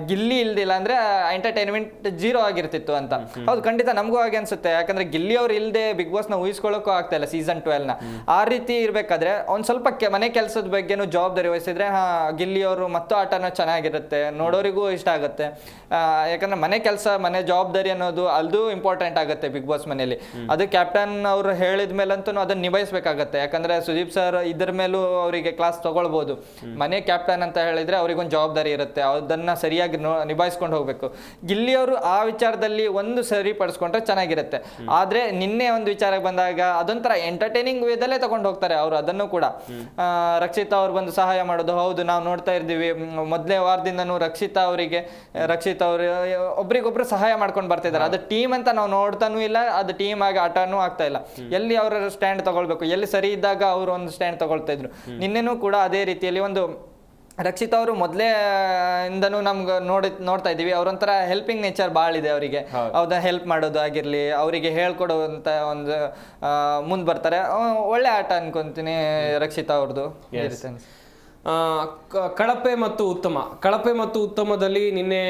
ಗಿಲ್ಲಿ ಇಲ್ದಿಲ್ಲ ಅಂದ್ರೆ ಎಂಟರ್ಟೈನ್ಮೆಂಟ್ ಜೀರೋ ಆಗಿರ್ತಿತ್ತು ಅಂತ. ಹೌದು ಖಂಡಿತ ನಮಗೂ ಹಾಗೆ ಅನ್ಸುತ್ತೆ. ಯಾಕಂದ್ರೆ ಗಿಲ್ಲಿ ಅವ್ರು ಇಲ್ಲದೆ ಬಿಗ್ ಬಾಸ್ನ ಊಹಿಸ್ಕೊಳ್ಳೋಕ್ಕೂ ಆಗ್ತಾ ಇಲ್ಲ ಸೀಸನ್ ಟ್ವೆಲ್ನ ನ. ಆ ರೀತಿ ಇರಬೇಕಾದ್ರೆ ಒಂದು ಸ್ವಲ್ಪ ಮನೆ ಕೆಲಸದ ಬಗ್ಗೆನೂ ಜವಾಬ್ದಾರಿ ವಹಿಸಿದ್ರೆ ಹಾ ಗಿಲ್ಲಿಯವರು ಮತ್ತು ಆಟನ ಚೆನ್ನಾಗಿರುತ್ತೆ ನೋಡೋರಿಗೂ ಇಷ್ಟ ಆಗುತ್ತೆ. ಯಾಕಂದ್ರೆ ಮನೆ ಕೆಲಸ ಮನೆ ಜವಾಬ್ದಾರಿ ಅನ್ನೋದು ಅಲ್ದು ಇಂಪಾರ್ಟೆಂಟ್ ಆಗುತ್ತೆ ಬಿಗ್ ಬಾಸ್ ಮನೆಯಲ್ಲಿ. ಅದು ಕ್ಯಾಪ್ಟನ್ ಅವರು ಹೇಳಿದ ಮೇಲಂತೂ ಅದನ್ನ ನಿಭಾಯಿಸ್ಬೇಕಾಗತ್ತೆ. ಯಾಕಂದ್ರೆ ಸುದೀಪ್ ಸರ್ ಇದ್ರ ಮೇಲೂ ಅವರಿಗೆ ಕ್ಲಾಸ್ ತಗೊಳ್ಬೋದು. ಮನೆ ಕ್ಯಾಪ್ಟನ್ ಅಂತ ಹೇಳಿದ್ರೆ ಅವ್ರಿಗೊಂದು ಜವಾಬ್ದಾರಿ ಇರುತ್ತೆ. ಅದನ್ನ ಸರಿಯಾಗಿ ನೋ ನಿಭಾಯಿಸ್ಕೊಂಡು ಹೋಗ್ಬೇಕು. ಗಿಲ್ಲಿಯವರು ಆ ವಿಚಾರದಲ್ಲಿ ಒಂದು ಸರಿಪಡಿಸ್ಕೊಂಡ್ರೆ ಚೆನ್ನಾಗಿರುತ್ತೆ. ಆದ್ರೆ ನಿನ್ನೆ ಒಂದು ವಿಚಾರಕ್ಕೆ ಬಂದಾಗ ಅದೊಂಥರ ಎಂಟರ್ಟೈನಿಂಗ್ ವೇದಲ್ಲೇ ತಗೊಂಡು ಹೋಗ್ತಾರೆ ಅವರು ಅದನ್ನು ಕೂಡ. ರಕ್ಷಿತಾ ಅವ್ರು ಬಂದು ಸಹಾಯ ಮಾಡೋದು ಹೌದು ನಾವು ನೋಡ್ತಾ ಇರ್ತೀವಿ. ಮೊದಲೇ ವಾರದಿಂದನು ರಕ್ಷಿತಾ ಅವರಿಗೆ ರಕ್ಷಿತಾ ಅವರು ಒಬ್ರಿಗೊಬ್ರು ಸಹಾಯ ಮಾಡ್ಕೊಂಡು ಬರ್ತಿದ್ದಾರೆ ಅದು ಟೀಮ್ ಅಂತ ನಾವು ನೋಡ್ತಾನೂ ಇಲ್ಲ ಅದು ಟೀಮ್ ಆಗಿ ಆಟನೂ ಆಗ್ತಾ ಇಲ್ಲ. ಎಲ್ಲಿ ಅವರ ಸ್ಟ್ಯಾಂಡ್ ತಗೊಳ್ಬೇಕು? ಎಲ್ಲಿ ಸರಿ ಇದ್ದಾಗ ಅವರು ಒಂದು ಸ್ಟ್ಯಾಂಡ್ ತಗೊಳ್ತಾ ಇದ್ರು. ನಿನ್ನೆನೂ ಕೂಡ ಅದೇ ರೀತಿಯಲ್ಲಿ ಒಂದು ರಕ್ಷಿತಾ ಅವರು ಮೊದಲೇ ಇಂದನೂ ನಮ್ಗೆ ನೋಡಿ ನೋಡ್ತಾ ಇದ್ದೀವಿ. ಅವ್ರೊಂಥರ ಹೆಲ್ಪಿಂಗ್ ನೇಚರ್ ಭಾಳ ಇದೆ ಅವರಿಗೆ. ಅವ್ರನ್ನ ಹೆಲ್ಪ್ ಮಾಡೋದು ಆಗಿರಲಿ ಅವರಿಗೆ ಹೇಳ್ಕೊಡುವಂತ ಒಂದು ಮುಂದೆ ಬರ್ತಾರೆ. ಒಳ್ಳೆ ಆಟ ಅನ್ಕೊಂತೀನಿ ರಕ್ಷಿತಾ ಅವ್ರದ್ದು ಕಳಪೆ ಮತ್ತು ಉತ್ತಮ. ಕಳಪೆ ಮತ್ತು ಉತ್ತಮದಲ್ಲಿ ನಿನ್ನೆ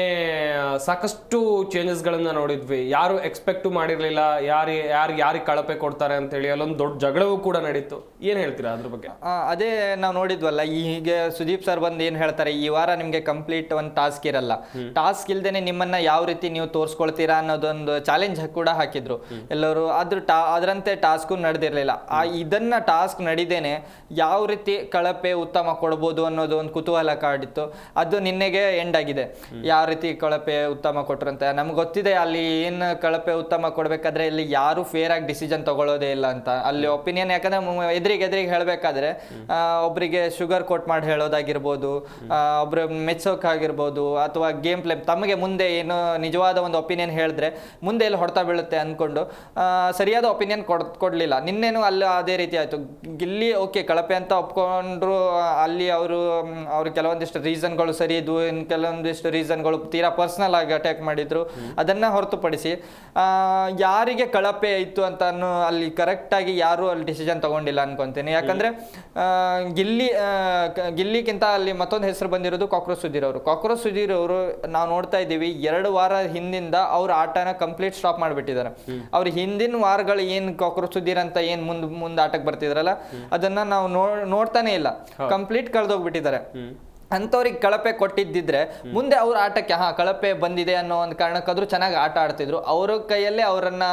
ಸಾಕಷ್ಟು ಚೇಂಜಸ್ಗಳನ್ನು ನೋಡಿದ್ವಿ. ಯಾರು ಎಕ್ಸ್ಪೆಕ್ಟು ಮಾಡಿರಲಿಲ್ಲ ಯಾರು ಯಾರು ಯಾರಿಗೆ ಕಳಪೆ ಕೊಡ್ತಾರೆ ಅಂತೇಳಿ ಅಲ್ಲೊಂದು ದೊಡ್ಡ ಜಗಳವೂ ಕೂಡ ನಡೀತು. ಏನು ಹೇಳ್ತೀರಾ ಅದ್ರ ಬಗ್ಗೆ? ಅದೇ ನಾವು ನೋಡಿದ್ವಲ್ಲ ಈಗ ಸುದೀಪ್ ಸರ್ ಬಂದು ಏನು ಹೇಳ್ತಾರೆ ಈ ವಾರ ನಿಮಗೆ ಕಂಪ್ಲೀಟ್ ಒಂದು ಟಾಸ್ಕ್ ಇರಲ್ಲ. ಟಾಸ್ಕ್ ಇಲ್ದೇನೆ ನಿಮ್ಮನ್ನ ಯಾವ ರೀತಿ ನೀವು ತೋರಿಸ್ಕೊಳ್ತೀರಾ ಅನ್ನೋದೊಂದು ಚಾಲೆಂಜ್ ಕೂಡ ಹಾಕಿದ್ರು. ಎಲ್ಲರೂ ಅದ್ರ ಟಾ ಅದರಂತೆ ಟಾಸ್ಕು ನಡೆದಿರಲಿಲ್ಲ. ಆ ಇದನ್ನ ಟಾಸ್ಕ್ ನಡೀದೇನೆ ಯಾವ ರೀತಿ ಕಳಪೆ ಉತ್ತಮ ಕೊಡ್ಬೋದು ಅನ್ನೋದು ಒಂದು ಕುತೂಹಲ ಕಾಡಿತ್ತು. ಅದು ನಿನ್ನೆಗೆ ಎಂಡ್ ಆಗಿದೆ. ಯಾವ ರೀತಿ ಕಳಪೆ ಉತ್ತಮ ಕೊಟ್ರಂತೆ? ನಮ್ಗೆ ಗೊತ್ತಿದೆ ಅಲ್ಲಿ ಏನು ಕಳಪೆ ಉತ್ತಮ ಕೊಡಬೇಕಾದ್ರೆ ಇಲ್ಲಿ ಯಾರು ಫೇರ್ ಆಗಿ ಡಿಸಿಷನ್ ತಗೊಳ್ಳೋದೇ ಇಲ್ಲ ಅಂತ. ಅಲ್ಲಿ ಒಪಿನಿಯನ್ ಯಾಕಂದ್ರೆ ಎದ್ರಿಗೆ ಎದ್ರಿಗೆ ಹೇಳಬೇಕಾದ್ರೆ ಒಬ್ಬರಿಗೆ ಶುಗರ್ ಕೋಟ್ ಮಾಡಿ ಹೇಳೋದಾಗಿರ್ಬೋದು ಒಬ್ರು ಮೆಚ್ಚೋಕ್ಕಾಗಿರ್ಬೋದು ಅಥವಾ ಗೇಮ್ ಪ್ಲೇ ತಮಗೆ ಮುಂದೆ ಏನು ನಿಜವಾದ ಒಂದು ಒಪಿನಿಯನ್ ಹೇಳಿದ್ರೆ ಮುಂದೆ ಇಲ್ಲಿ ಹೊಡ್ತಾ ಬೀಳುತ್ತೆ ಅಂದ್ಕೊಂಡು ಸರಿಯಾದ ಒಪಿನಿಯನ್ ಕೊಡ್ ಕೊಡಲಿಲ್ಲ. ನಿನ್ನೆನೂ ಅಲ್ಲಿ ಅದೇ ರೀತಿ ಆಯಿತು. ಇಲ್ಲಿ ಓಕೆ ಕಳಪೆ ಅಂತ ಒಪ್ಕೊಂಡ್ರು ಅಲ್ಲಿ ಅವರು ಅವ್ರ ಕೆಲವೊಂದಿಷ್ಟು ರೀಸನ್ಗಳು ಸರಿ ಇದ್ವು ಇನ್ನು ಕೆಲವೊಂದಿಷ್ಟು ರೀಸನ್ಗಳು ತೀರಾ ಪರ್ಸ್ನಲ್ ಆಗಿ ಅಟ್ಯಾಕ್ ಮಾಡಿದ್ರು. ಅದನ್ನ ಹೊರತುಪಡಿಸಿ ಯಾರಿಗೆ ಕಳಪೆ ಇತ್ತು ಅಂತ ಅಲ್ಲಿ ಅಲ್ಲಿ ಕರೆಕ್ಟಾಗಿ ಯಾರು ಅಲ್ಲಿ ಡಿಸಿಷನ್ ತಗೊಂಡಿಲ್ಲ ಅನ್ಕೊಂತೀನಿ. ಯಾಕಂದ್ರೆ ಗಿಲ್ಲಿ ಗಿಲ್ಲಿಗಿಂತ ಅಲ್ಲಿ ಮತ್ತೊಂದು ಹೆಸರು ಬಂದಿರೋದು ಕಾಕ್ರೋಚ್ ಸುಧೀರ್ ಅವರು. ಕಾಕ್ರೋಚ್ ಸುಧೀರ್ ಅವರು ನಾವು ನೋಡ್ತಾ ಇದ್ದೀವಿ ಎರಡು ವಾರ ಹಿಂದಿಂದ ಅವ್ರ ಆಟನ ಕಂಪ್ಲೀಟ್ ಸ್ಟಾಪ್ ಮಾಡಿಬಿಟ್ಟಿದ್ದಾರೆ. ಅವ್ರ ಹಿಂದಿನ ವಾರಗಳು ಏನು ಕಾಕ್ರೋಚ್ ಸುಧೀರ್ ಅಂತ ಏನು ಮುಂದೆ ಮುಂದೆ ಆಟಕ್ಕೆ ಬರ್ತಿದ್ರಲ್ಲ ಅದನ್ನ ನಾವು ನೋಡ್ತಾನೆ ಇಲ್ಲ. ಕಂಪ್ಲೀಟ್ ಕಳೆದೋಗ್ಬಿಟ್ಟಿದ್ದಾರೆ ಅಂಥವ್ರಿಗೆ ಕಳಪೆ ಕೊಟ್ಟಿದ್ದಿದ್ರೆ ಮುಂದೆ ಅವ್ರ ಆಟಕ್ಕೆ ಹಾ ಕಳಪೆ ಬಂದಿದೆ ಅನ್ನೋ ಒಂದು ಕಾರಣಕ್ಕಾದ್ರೂ ಚೆನ್ನಾಗಿ ಆಟ ಆಡ್ತಿದ್ರು. ಅವ್ರ ಕೈಯಲ್ಲೇ ಅವರನ್ನ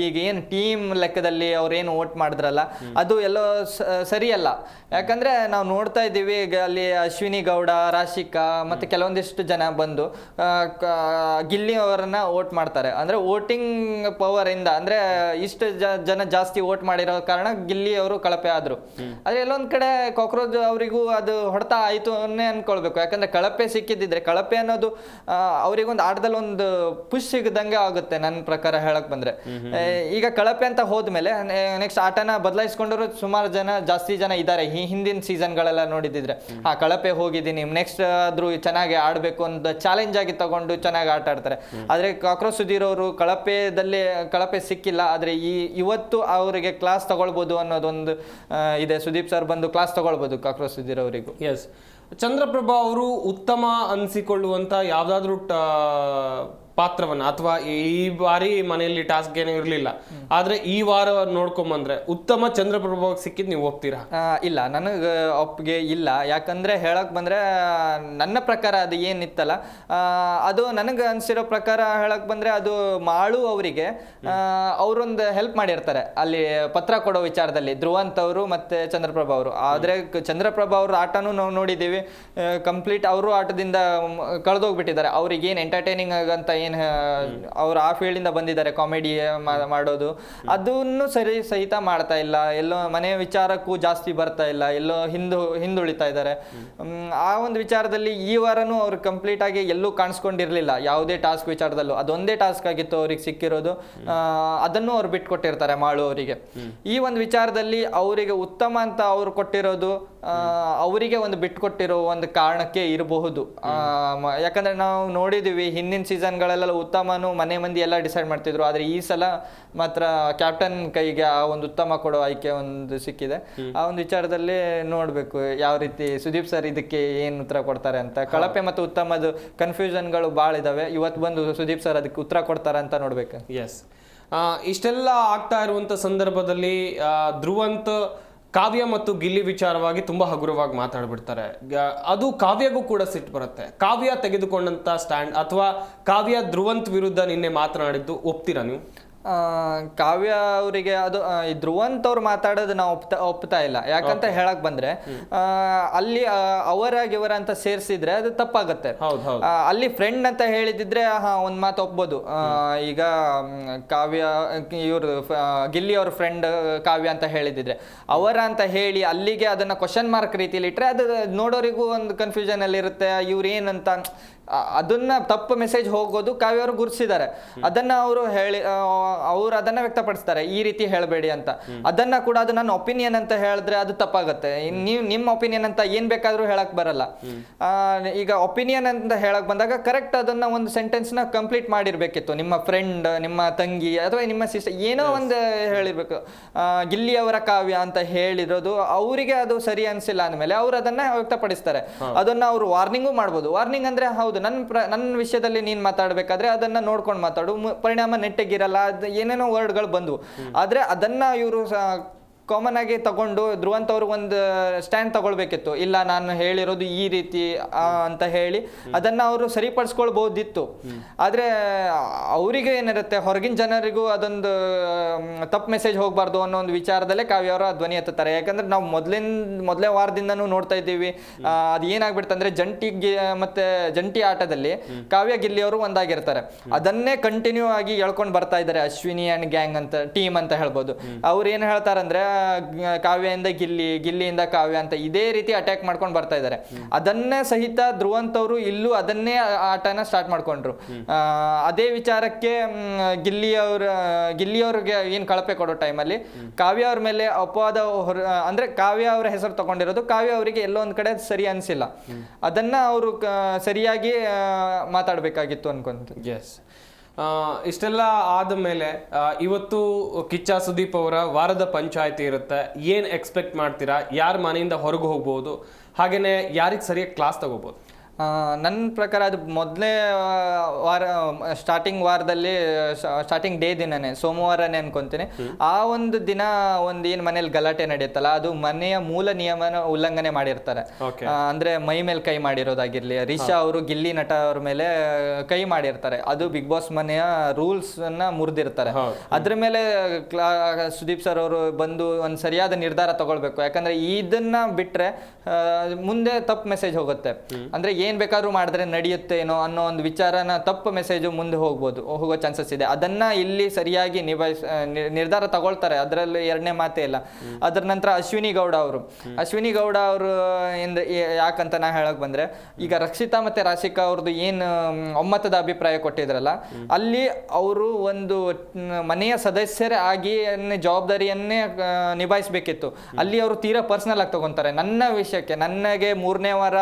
ಈಗ ಏನು ಟೀಮ್ ಲೆಕ್ಕದಲ್ಲಿ ಅವ್ರೇನು ಓಟ್ ಮಾಡಿದ್ರಲ್ಲ ಅದು ಎಲ್ಲೋ ಸ- ಸರಿಯಲ್ಲ. ಯಾಕಂದ್ರೆ ನಾವು ನೋಡ್ತಾ ಇದ್ದೀವಿ ಈಗ ಅಲ್ಲಿ ಅಶ್ವಿನಿ ಗೌಡ ರಾಶಿಕಾ ಮತ್ತೆ ಕೆಲವೊಂದಿಷ್ಟು ಜನ ಬಂದು ಗಿಲ್ಲಿ ಅವರನ್ನ ಓಟ್ ಮಾಡ್ತಾರೆ. ಅಂದ್ರೆ ವೋಟಿಂಗ್ ಪವರ್ ಇಂದ ಅಂದ್ರೆ ಇಷ್ಟು ಜ- ಜನ ಜಾಸ್ತಿ ಓಟ್ ಮಾಡಿರೋ ಕಾರಣ ಗಿಲ್ಲಿ ಅವರು ಕಳಪೆ ಆದ್ರು. ಆದ್ರೆ ಎಲ್ಲೊಂದ್ ಕಡೆ ಕಾಕ್ರೋಚ್ ಅವರಿಗೂ ಅದು ಹೊಡೆತ ಆಯ್ತು ಅನ್ನೇ ಅನ್ಕೊಳ್ಬೇಕು. ಯಾಕಂದ್ರೆ ಕಳಪೆ ಸಿಕ್ಕಿದ್ದಿದ್ರೆ ಕಳಪೆ ಅನ್ನೋದು ಅವರಿಗೊಂದು ಆಟದಲ್ಲಿ ಒಂದು ಪುಷ್ ಸಿಗದಂಗೆ ಆಗುತ್ತೆ ನನ್ನ ಪ್ರಕಾರ ಹೇಳಕ್ ಬಂದ್ರೆ. ಈಗ ಕಳಪೆ ಅಂತ ಹೋದ್ಮೇಲೆ ನೆಕ್ಸ್ಟ್ ಆಟನ ಬದಲಾಯಿಸ್ಕೊಂಡ್ರು ಸುಮಾರು ಜನ ಜಾಸ್ತಿ ಜನ ಇದ್ದಾರೆ. ಈ ಹಿಂದಿನ ಸೀಸನ್ಗಳೆಲ್ಲ ನೋಡಿದಿದ್ರೆ ಆ ಕಳಪೆ ಹೋಗಿದ್ದೀನಿ ನೆಕ್ಸ್ಟ್ ಆದ್ರೂ ಚೆನ್ನಾಗಿ ಆಡಬೇಕು ಅಂತ ಚಾಲೆಂಜ್ ಆಗಿ ತಗೊಂಡು ಚೆನ್ನಾಗಿ ಆಟ ಆಡ್ತಾರೆ. ಆದ್ರೆ ಕಾಕ್ರೋಚ್ ಸುಧೀರ್ ಅವರು ಕಳಪೆದಲ್ಲಿ ಕಳಪೆ ಸಿಕ್ಕಿಲ್ಲ. ಆದ್ರೆ ಈ ಇವತ್ತು ಅವರಿಗೆ ಕ್ಲಾಸ್ ತಗೊಳ್ಬೋದು ಅನ್ನೋದೊಂದು ಇದೆ. ಸುದೀಪ್ ಸರ್ ಬಂದು ಕ್ಲಾಸ್ ತಗೊಳ್ಬೋದು ಕಾಕ್ರೋಚ್ ಸುಧೀರ್ ಅವರಿಗೂ ಎಸ್ ಚಂದ್ರಪ್ರಭಾ ಅವರು ಉತ್ತಮ ಅನಿಸಿಕೊಳ್ಳುವಂಥ ಯಾವುದಾದ್ರೂ ಪಾತ್ರವನ್ನ ಅಥವಾ ಈ ಬಾರಿ ಮನೆಯಲ್ಲಿ ಟಾಸ್ಕ್ ಏನೂ ಇರಲಿಲ್ಲ. ಆದ್ರೆ ಈ ವಾರ ನೋಡ್ಕೊಂಬಂದ್ರೆ ಉತ್ತಮ ಚಂದ್ರಪ್ರಭಾ ಸಿಕ್ಕಿದ್ ನೀವು ಹೋಗ್ತೀರಾ? ಇಲ್ಲ, ನನಗೆ ಒಪ್ಪಿಗೆ ಇಲ್ಲ. ಯಾಕಂದ್ರೆ ಹೇಳಕ್ ಬಂದ್ರೆ, ನನ್ನ ಪ್ರಕಾರ ಅದು ಏನಿತ್ತಲ್ಲ ಅದು ನನಗೆ ಅನ್ಸಿರೋ ಪ್ರಕಾರ ಹೇಳಕ್ ಬಂದ್ರೆ ಅದು ಮಾಳು ಅವರಿಗೆ ಅವರೊಂದು ಹೆಲ್ಪ್ ಮಾಡಿರ್ತಾರೆ. ಅಲ್ಲಿ ಪತ್ರ ಕೊಡೋ ವಿಚಾರದಲ್ಲಿ, ಧ್ರುವಂತ್ ಅವರು ಮತ್ತೆ ಚಂದ್ರಪ್ರಭಾ ಅವರು. ಆದ್ರೆ ಚಂದ್ರಪ್ರಭಾ ಅವ್ರ ಆಟನೂ ನಾವು ನೋಡಿದ್ದೀವಿ ಕಂಪ್ಲೀಟ್ ಅವರು ಆಟದಿಂದ ಕಳೆದೋಗ್ಬಿಟ್ಟಿದ್ದಾರೆ. ಅವ್ರಿಗೆ ಏನ್ ಎಂಟರ್ಟೈನಿಂಗ್ ಆಗಂತ ಏನು ಅವ್ರು ಆ ಫೀಲ್ಡಿಂದ ಬಂದಿದ್ದಾರೆ ಕಾಮಿಡಿ ಮಾಡೋದು. ಅದನ್ನು ಸರಿ ಸಹಿತ ಮಾಡ್ತಾ ಇಲ್ಲ. ಎಲ್ಲೋ ಮನೆ ವಿಚಾರಕ್ಕೂ ಜಾಸ್ತಿ ಬರ್ತಾ ಇಲ್ಲ. ಎಲ್ಲೋ ಹಿಂದು ಹಿಂದುಳಿತಾ ಇದ್ದಾರೆ. ಆ ಒಂದು ವಿಚಾರದಲ್ಲಿ ಈ ವಾರನೂ ಅವ್ರು ಕಂಪ್ಲೀಟ್ ಆಗಿ ಎಲ್ಲೂ ಕಾಣಿಸ್ಕೊಂಡಿರಲಿಲ್ಲ. ಯಾವುದೇ ಟಾಸ್ಕ್ ವಿಚಾರದಲ್ಲೂ. ಅದೊಂದೇ ಟಾಸ್ಕ್ ಆಗಿತ್ತು ಅವ್ರಿಗೆ ಸಿಕ್ಕಿರೋದು. ಅದನ್ನು ಅವ್ರು ಬಿಟ್ಕೊಟ್ಟಿರ್ತಾರೆ ಮಾಳು ಅವರಿಗೆ. ಈ ಒಂದು ವಿಚಾರದಲ್ಲಿ ಅವರಿಗೆ ಉತ್ತಮ ಅಂತ ಅವ್ರು ಕೊಟ್ಟಿರೋದು ಅವರಿಗೆ ಒಂದು ಬಿಟ್ಕೊಟ್ಟಿರೋ ಒಂದು ಕಾರಣಕ್ಕೆ ಇರಬಹುದು. ಯಾಕಂದ್ರೆ ನಾವು ನೋಡಿದೀವಿ ಹಿಂದಿನ ಸೀಸನ್ಗಳಲ್ಲೆಲ್ಲ ಉತ್ತಮನು ಮನೆ ಮಂದಿ ಎಲ್ಲ ಡಿಸೈಡ್ ಮಾಡ್ತಿದ್ರು. ಆದ್ರೆ ಈ ಸಲ ಮಾತ್ರ ಕ್ಯಾಪ್ಟನ್ ಕೈಗೆ ಆ ಒಂದು ಉತ್ತಮ ಕೊಡೋ ಆಯ್ಕೆ ಒಂದು ಸಿಕ್ಕಿದೆ. ಆ ಒಂದು ವಿಚಾರದಲ್ಲಿ ನೋಡ್ಬೇಕು ಯಾವ ರೀತಿ ಸುದೀಪ್ ಸರ್ ಇದಕ್ಕೆ ಏನು ಉತ್ತರ ಕೊಡ್ತಾರೆ ಅಂತ. ಕಳಪೆ ಮತ್ತು ಉತ್ತಮದ ಕನ್ಫ್ಯೂಷನ್ಗಳು ಭಾಳ ಇದಾವೆ. ಇವತ್ತು ಬಂದು ಸುದೀಪ್ ಸರ್ ಅದಕ್ಕೆ ಉತ್ತರ ಕೊಡ್ತಾರೆ ಅಂತ ನೋಡ್ಬೇಕು. ಎಸ್ ಇಷ್ಟೆಲ್ಲ ಆಗ್ತಾ ಇರುವಂತ ಸಂದರ್ಭದಲ್ಲಿ ಧ್ರುವಂತ್ ಕಾವ್ಯ ಮತ್ತು ಗಿಲ್ಲಿ ವಿಚಾರವಾಗಿ ತುಂಬ ಹಗುರವಾಗಿ ಮಾತಾಡ್ಬಿಡ್ತಾರೆ. ಅದು ಕಾವ್ಯಗೂ ಕೂಡ ಸಿಟ್ಟು ಬರುತ್ತೆ. ಕಾವ್ಯ ತೆಗೆದುಕೊಂಡಂತ ಸ್ಟ್ಯಾಂಡ್ ಅಥವಾ ಕಾವ್ಯ ಧ್ರುವಂತ್ ವಿರುದ್ಧ ನಿನ್ನೆ ಮಾತನಾಡಿದ್ದು ಒಪ್ತೀರಾ ನೀವು? ಕಾವ್ಯ ಅವರಿಗೆ ಅದು ಈ ಧ್ರುವಂತ್ ಅವ್ರು ಮಾತಾಡೋದು ನಾವು ಒಪ್ತಾ ಒಪ್ತಾ ಇಲ್ಲ. ಯಾಕಂತ ಹೇಳಕ್ ಬಂದ್ರೆ ಆ, ಅಲ್ಲಿ ಅವರ ಗಿವರ ಅಂತ ಸೇರಿಸಿದ್ರೆ ಅದು ತಪ್ಪಾಗತ್ತೆ. ಅಲ್ಲಿ ಫ್ರೆಂಡ್ ಅಂತ ಹೇಳಿದಿದ್ರೆ ಹಾ ಒಂದ್ ಮಾತು ಒಪ್ಬೋದು. ಆ, ಈಗ ಕಾವ್ಯ ಇವ್ರ ಗಿಲ್ಲಿ ಅವ್ರ ಫ್ರೆಂಡ್ ಕಾವ್ಯ ಅಂತ ಹೇಳಿದಿದ್ರೆ ಅವರ ಅಂತ ಹೇಳಿ ಅಲ್ಲಿಗೆ ಅದನ್ನ ಕ್ವಶನ್ ಮಾರ್ಕ್ ರೀತಿಯಲ್ಲಿ ಇಟ್ರೆ ಅದು ನೋಡೋರಿಗೂ ಒಂದು ಕನ್ಫ್ಯೂಷನ್ ಅಲ್ಲಿ ಇರುತ್ತೆ ಇವ್ರು ಏನಂತ ಅದನ್ನ ತಪ್ಪು ಮೆಸೇಜ್ ಹೋಗೋದು ಕಾವ್ಯ ಅವರು ಗುರುತಿಸಿದ್ದಾರೆ ಅದನ್ನ ಅವರು ಹೇಳಿ ಅವ್ರು ಅದನ್ನ ವ್ಯಕ್ತಪಡಿಸ್ತಾರೆ. ಈ ರೀತಿ ಹೇಳಬೇಡಿ ಅಂತ. ಅದನ್ನ ಕೂಡ ಅದು ನನ್ನ ಒಪಿನಿಯನ್ ಅಂತ ಹೇಳಿದ್ರೆ ಅದು ತಪ್ಪಾಗುತ್ತೆ. ನೀವು ನಿಮ್ಮ ಒಪಿನಿಯನ್ ಅಂತ ಏನ್ ಬೇಕಾದ್ರೂ ಹೇಳಕ್ ಬರಲ್ಲ. ಈಗ ಒಪಿನಿಯನ್ ಅಂತ ಹೇಳಕ್ ಬಂದಾಗ ಕರೆಕ್ಟ್ ಅದನ್ನ ಒಂದು ಸೆಂಟೆನ್ಸ್ನ ಕಂಪ್ಲೀಟ್ ಮಾಡಿರ್ಬೇಕಿತ್ತು. ನಿಮ್ಮ ಫ್ರೆಂಡ್ ನಿಮ್ಮ ತಂಗಿ ಅಥವಾ ನಿಮ್ಮ ಸಿಸ್ಟರ್ ಏನೋ ಒಂದು ಹೇಳಿರ್ಬೇಕು. ಆ, ಗಿಲ್ಲಿ ಅವರ ಕಾವ್ಯ ಅಂತ ಹೇಳಿರೋದು ಅವರಿಗೆ ಅದು ಸರಿ ಅನ್ಸಿಲ್ಲ ಅಂದ್ಮೇಲೆ ಅವ್ರು ಅದನ್ನ ವ್ಯಕ್ತಪಡಿಸ್ತಾರೆ. ಅದನ್ನ ಅವರು ವಾರ್ನಿಂಗು ಮಾಡ್ಬೋದು. ವಾರ್ನಿಂಗ್ ಅಂದ್ರೆ ಹೌದು ನನ್ನ ಪ್ರ ನನ್ನ ವಿಷಯದಲ್ಲಿ ನೀನು ಮಾತಾಡಬೇಕಾದ್ರೆ ಅದನ್ನು ನೋಡ್ಕೊಂಡು ಮಾತಾಡು. ಪರಿಣಾಮ ನೆಟ್ಟಗಿರಲ್ಲ ಅದು ಏನೇನೋ ವರ್ಡ್ಗಳು ಬಂದವು. ಆದರೆ ಅದನ್ನು ಇವರು ಕಾಮನ್ ಆಗಿ ತಗೊಂಡು ಧ್ರುವಂತ ಅವರು ಒಂದು ಸ್ಟ್ಯಾಂಡ್ ತಗೊಳ್ಬೇಕಿತ್ತು. ಇಲ್ಲ ನಾನು ಹೇಳಿರೋದು ಈ ರೀತಿ ಅಂತ ಹೇಳಿ ಅದನ್ನ ಅವರು ಸರಿಪಡಿಸ್ಕೊಳ್ಬಹುದಿತ್ತು. ಆದ್ರೆ ಅವರಿಗೆ ಏನಿರುತ್ತೆ ಹೊರಗಿನ ಜನರಿಗೂ ಅದೊಂದು ತಪ್ಪು ಮೆಸೇಜ್ ಹೋಗಬಾರ್ದು ಅನ್ನೋ ಒಂದು ವಿಚಾರದಲ್ಲೇ ಕಾವ್ಯ ಅವರ ಧ್ವನಿ ಎತ್ತಾರೆ ಯಾಕಂದ್ರೆ ನಾವು ಮೊದಲಿನ ಮೊದಲೇ ವಾರದಿಂದನೂ ನೋಡ್ತಾ ಇದ್ದೀವಿ. ಅದು ಏನಾಗ್ಬಿಡ್ತಂದ್ರೆ ಜಂಟಿ ಗಿ- ಮತ್ತೆ ಜಂಟಿ ಆಟದಲ್ಲಿ ಕಾವ್ಯ ಗಿಲ್ಲಿ ಅವರು ಒಂದಾಗಿರ್ತಾರೆ ಅದನ್ನೇ ಕಂಟಿನ್ಯೂ ಆಗಿ ಎಳ್ಕೊಂಡು ಬರ್ತಾ ಇದ್ದಾರೆ ಅಶ್ವಿನಿ ಅಂಡ್ ಗ್ಯಾಂಗ್ ಅಂತ ಟೀಮ್ ಅಂತ ಹೇಳ್ಬೋದು. ಅವ್ರು ಏನ್ ಹೇಳ್ತಾರಂದ್ರೆ ಕಾವ್ಯದಿಂದ ಗಿಲ್ಲಿ ಗಿಲ್ಲಿಯಿಂದ ಕಾವ್ಯ ಅಂತ ಇದೇ ರೀತಿ ಅಟ್ಯಾಕ್ ಮಾಡ್ಕೊಂಡು ಬರ್ತಾ ಇದ್ದಾರೆ ಅದನ್ನೇ ಸಹಿತ ಧ್ರುವಂತ್ ಅವರು ಇಲ್ಲೂ ಅದನ್ನೇ ಆಟನ ಸ್ಟಾರ್ಟ್ ಮಾಡ್ಕೊಂಡ್ರು. ಅದೇ ವಿಚಾರಕ್ಕೆ ಗಿಲ್ಲಿಯವ್ರ ಗಿಲ್ಲಿಯವ್ರಿಗೆ ಏನು ಕಳಪೆ ಕೊಡೋ ಟೈಮಲ್ಲಿ ಕಾವ್ಯ ಅವ್ರ ಮೇಲೆ ಅಪವಾದ ಹೊರ ಅಂದ್ರೆ ಕಾವ್ಯ ಅವರ ಹೆಸರು ತಗೊಂಡಿರೋದು ಕಾವ್ಯ ಅವರಿಗೆ ಎಲ್ಲೋ ಒಂದು ಕಡೆ ಸರಿ ಅನಿಸಿಲ್ಲ. ಅದನ್ನ ಅವರು ಸರಿಯಾಗಿ ಮಾತಾಡಬೇಕಾಗಿತ್ತು ಮಾತಾಡ್ಬೇಕಾಗಿತ್ತು ಅನ್ಕೊಂತ ಎಸ್ ಇಷ್ಟೆಲ್ಲ ಆದ ಮೇಲೆ ಇವತ್ತು ಕಿಚ್ಚ ಸುದೀಪ್ ಅವರ ವಾರದ ಪಂಚಾಯತಿ ಇರುತ್ತೆ. ಏನು ಎಕ್ಸ್ಪೆಕ್ಟ್ ಮಾಡ್ತೀರಾ? ಯಾರ ಮನೆಯಿಂದ ಹೊರಗೆ ಹೋಗ್ಬೋದು? ಹಾಗೆಯೇ ಯಾರಿಗೆ ಸರಿಯಾಗಿ ಕ್ಲಾಸ್ ತಗೋಬೋದು? ನನ್ನ ಪ್ರಕಾರ ಅದು ಮೊದಲನೇ ವಾರ ಸ್ಟಾರ್ಟಿಂಗ್ ವಾರದಲ್ಲಿ ಸ್ಟಾರ್ಟಿಂಗ್ ಡೇ ದಿನನೇ ಸೋಮವಾರನೇ ಅನ್ಕೊಂತೀನಿ. ಆ ಒಂದು ದಿನ ಒಂದು ಏನು ಮನೇಲಿ ಗಲಾಟೆ ನಡೆಯುತ್ತಲ್ಲ ಅದು ಮನೆಯ ಮೂಲ ನಿಯಮನ ಉಲ್ಲಂಘನೆ ಮಾಡಿರ್ತಾರೆ. ಅಂದ್ರೆ ಮೈ ಮೇಲೆ ಕೈ ಮಾಡಿರೋದಾಗಿರ್ಲಿ ರಿಷಾ ಅವರು ಗಿಲ್ಲಿ ನಟ ಅವ್ರ ಮೇಲೆ ಕೈ ಮಾಡಿರ್ತಾರೆ. ಅದು ಬಿಗ್ ಬಾಸ್ ಮನೆಯ ರೂಲ್ಸ್ ಅನ್ನ ಮುರಿದಿರ್ತಾರೆ. ಅದ್ರ ಮೇಲೆ ಸುದೀಪ್ ಸರ್ ಅವರು ಬಂದು ಒಂದು ಸರಿಯಾದ ನಿರ್ಧಾರ ತಗೊಳ್ಬೇಕು. ಯಾಕಂದ್ರೆ ಇದನ್ನ ಬಿಟ್ರೆ ಮುಂದೆ ತಪ್ಪು ಮೆಸೇಜ್ ಹೋಗುತ್ತೆ. ಅಂದ್ರೆ ಏನ್ ಬೇಕಾದರೂ ಮಾಡಿದ್ರೆ ನಡೆಯುತ್ತೇನೋ ಅನ್ನೋ ಒಂದು ವಿಚಾರನ ತಪ್ಪು ಮೆಸೇಜು ಮುಂದೆ ಹೋಗ್ಬೋದು ಹೋಗೋ ಚಾನ್ಸಸ್ ಇದೆ. ಅದನ್ನ ಇಲ್ಲಿ ಸರಿಯಾಗಿ ನಿಭಾಯಿಸ್ ನಿರ್ಧಾರ ತಗೊಳ್ತಾರೆ. ಅದರಲ್ಲಿ ಎರಡನೇ ಮಾತೇ ಇಲ್ಲ. ಅದ್ರ ನಂತರ ಅಶ್ವಿನಿ ಗೌಡ ಅವರು. ಅಶ್ವಿನಿ ಗೌಡ ಅವರು ಎಂದ ಯಾಕಂತ ನಾ ಹೇಳಕ್ ಬಂದ್ರೆ ಈಗ ರಕ್ಷಿತಾ ಮತ್ತೆ ರಾಶಿಕಾ ಅವ್ರದ್ದು ಏನು ಒಮ್ಮತದ ಅಭಿಪ್ರಾಯ ಕೊಟ್ಟಿದ್ರಲ್ಲ ಅಲ್ಲಿ ಅವರು ಒಂದು ಮನೆಯ ಸದಸ್ಯರೇ ಆಗಿ ಜವಾಬ್ದಾರಿಯನ್ನೇ ನಿಭಾಯಿಸಬೇಕಿತ್ತು. ಅಲ್ಲಿ ಅವರು ತೀರಾ ಪರ್ಸನಲ್ ಆಗಿ ತಗೊಂತಾರೆ. ನನ್ನ ವಿಷಯಕ್ಕೆ ನನಗೆ ಮೂರನೇ ವಾರ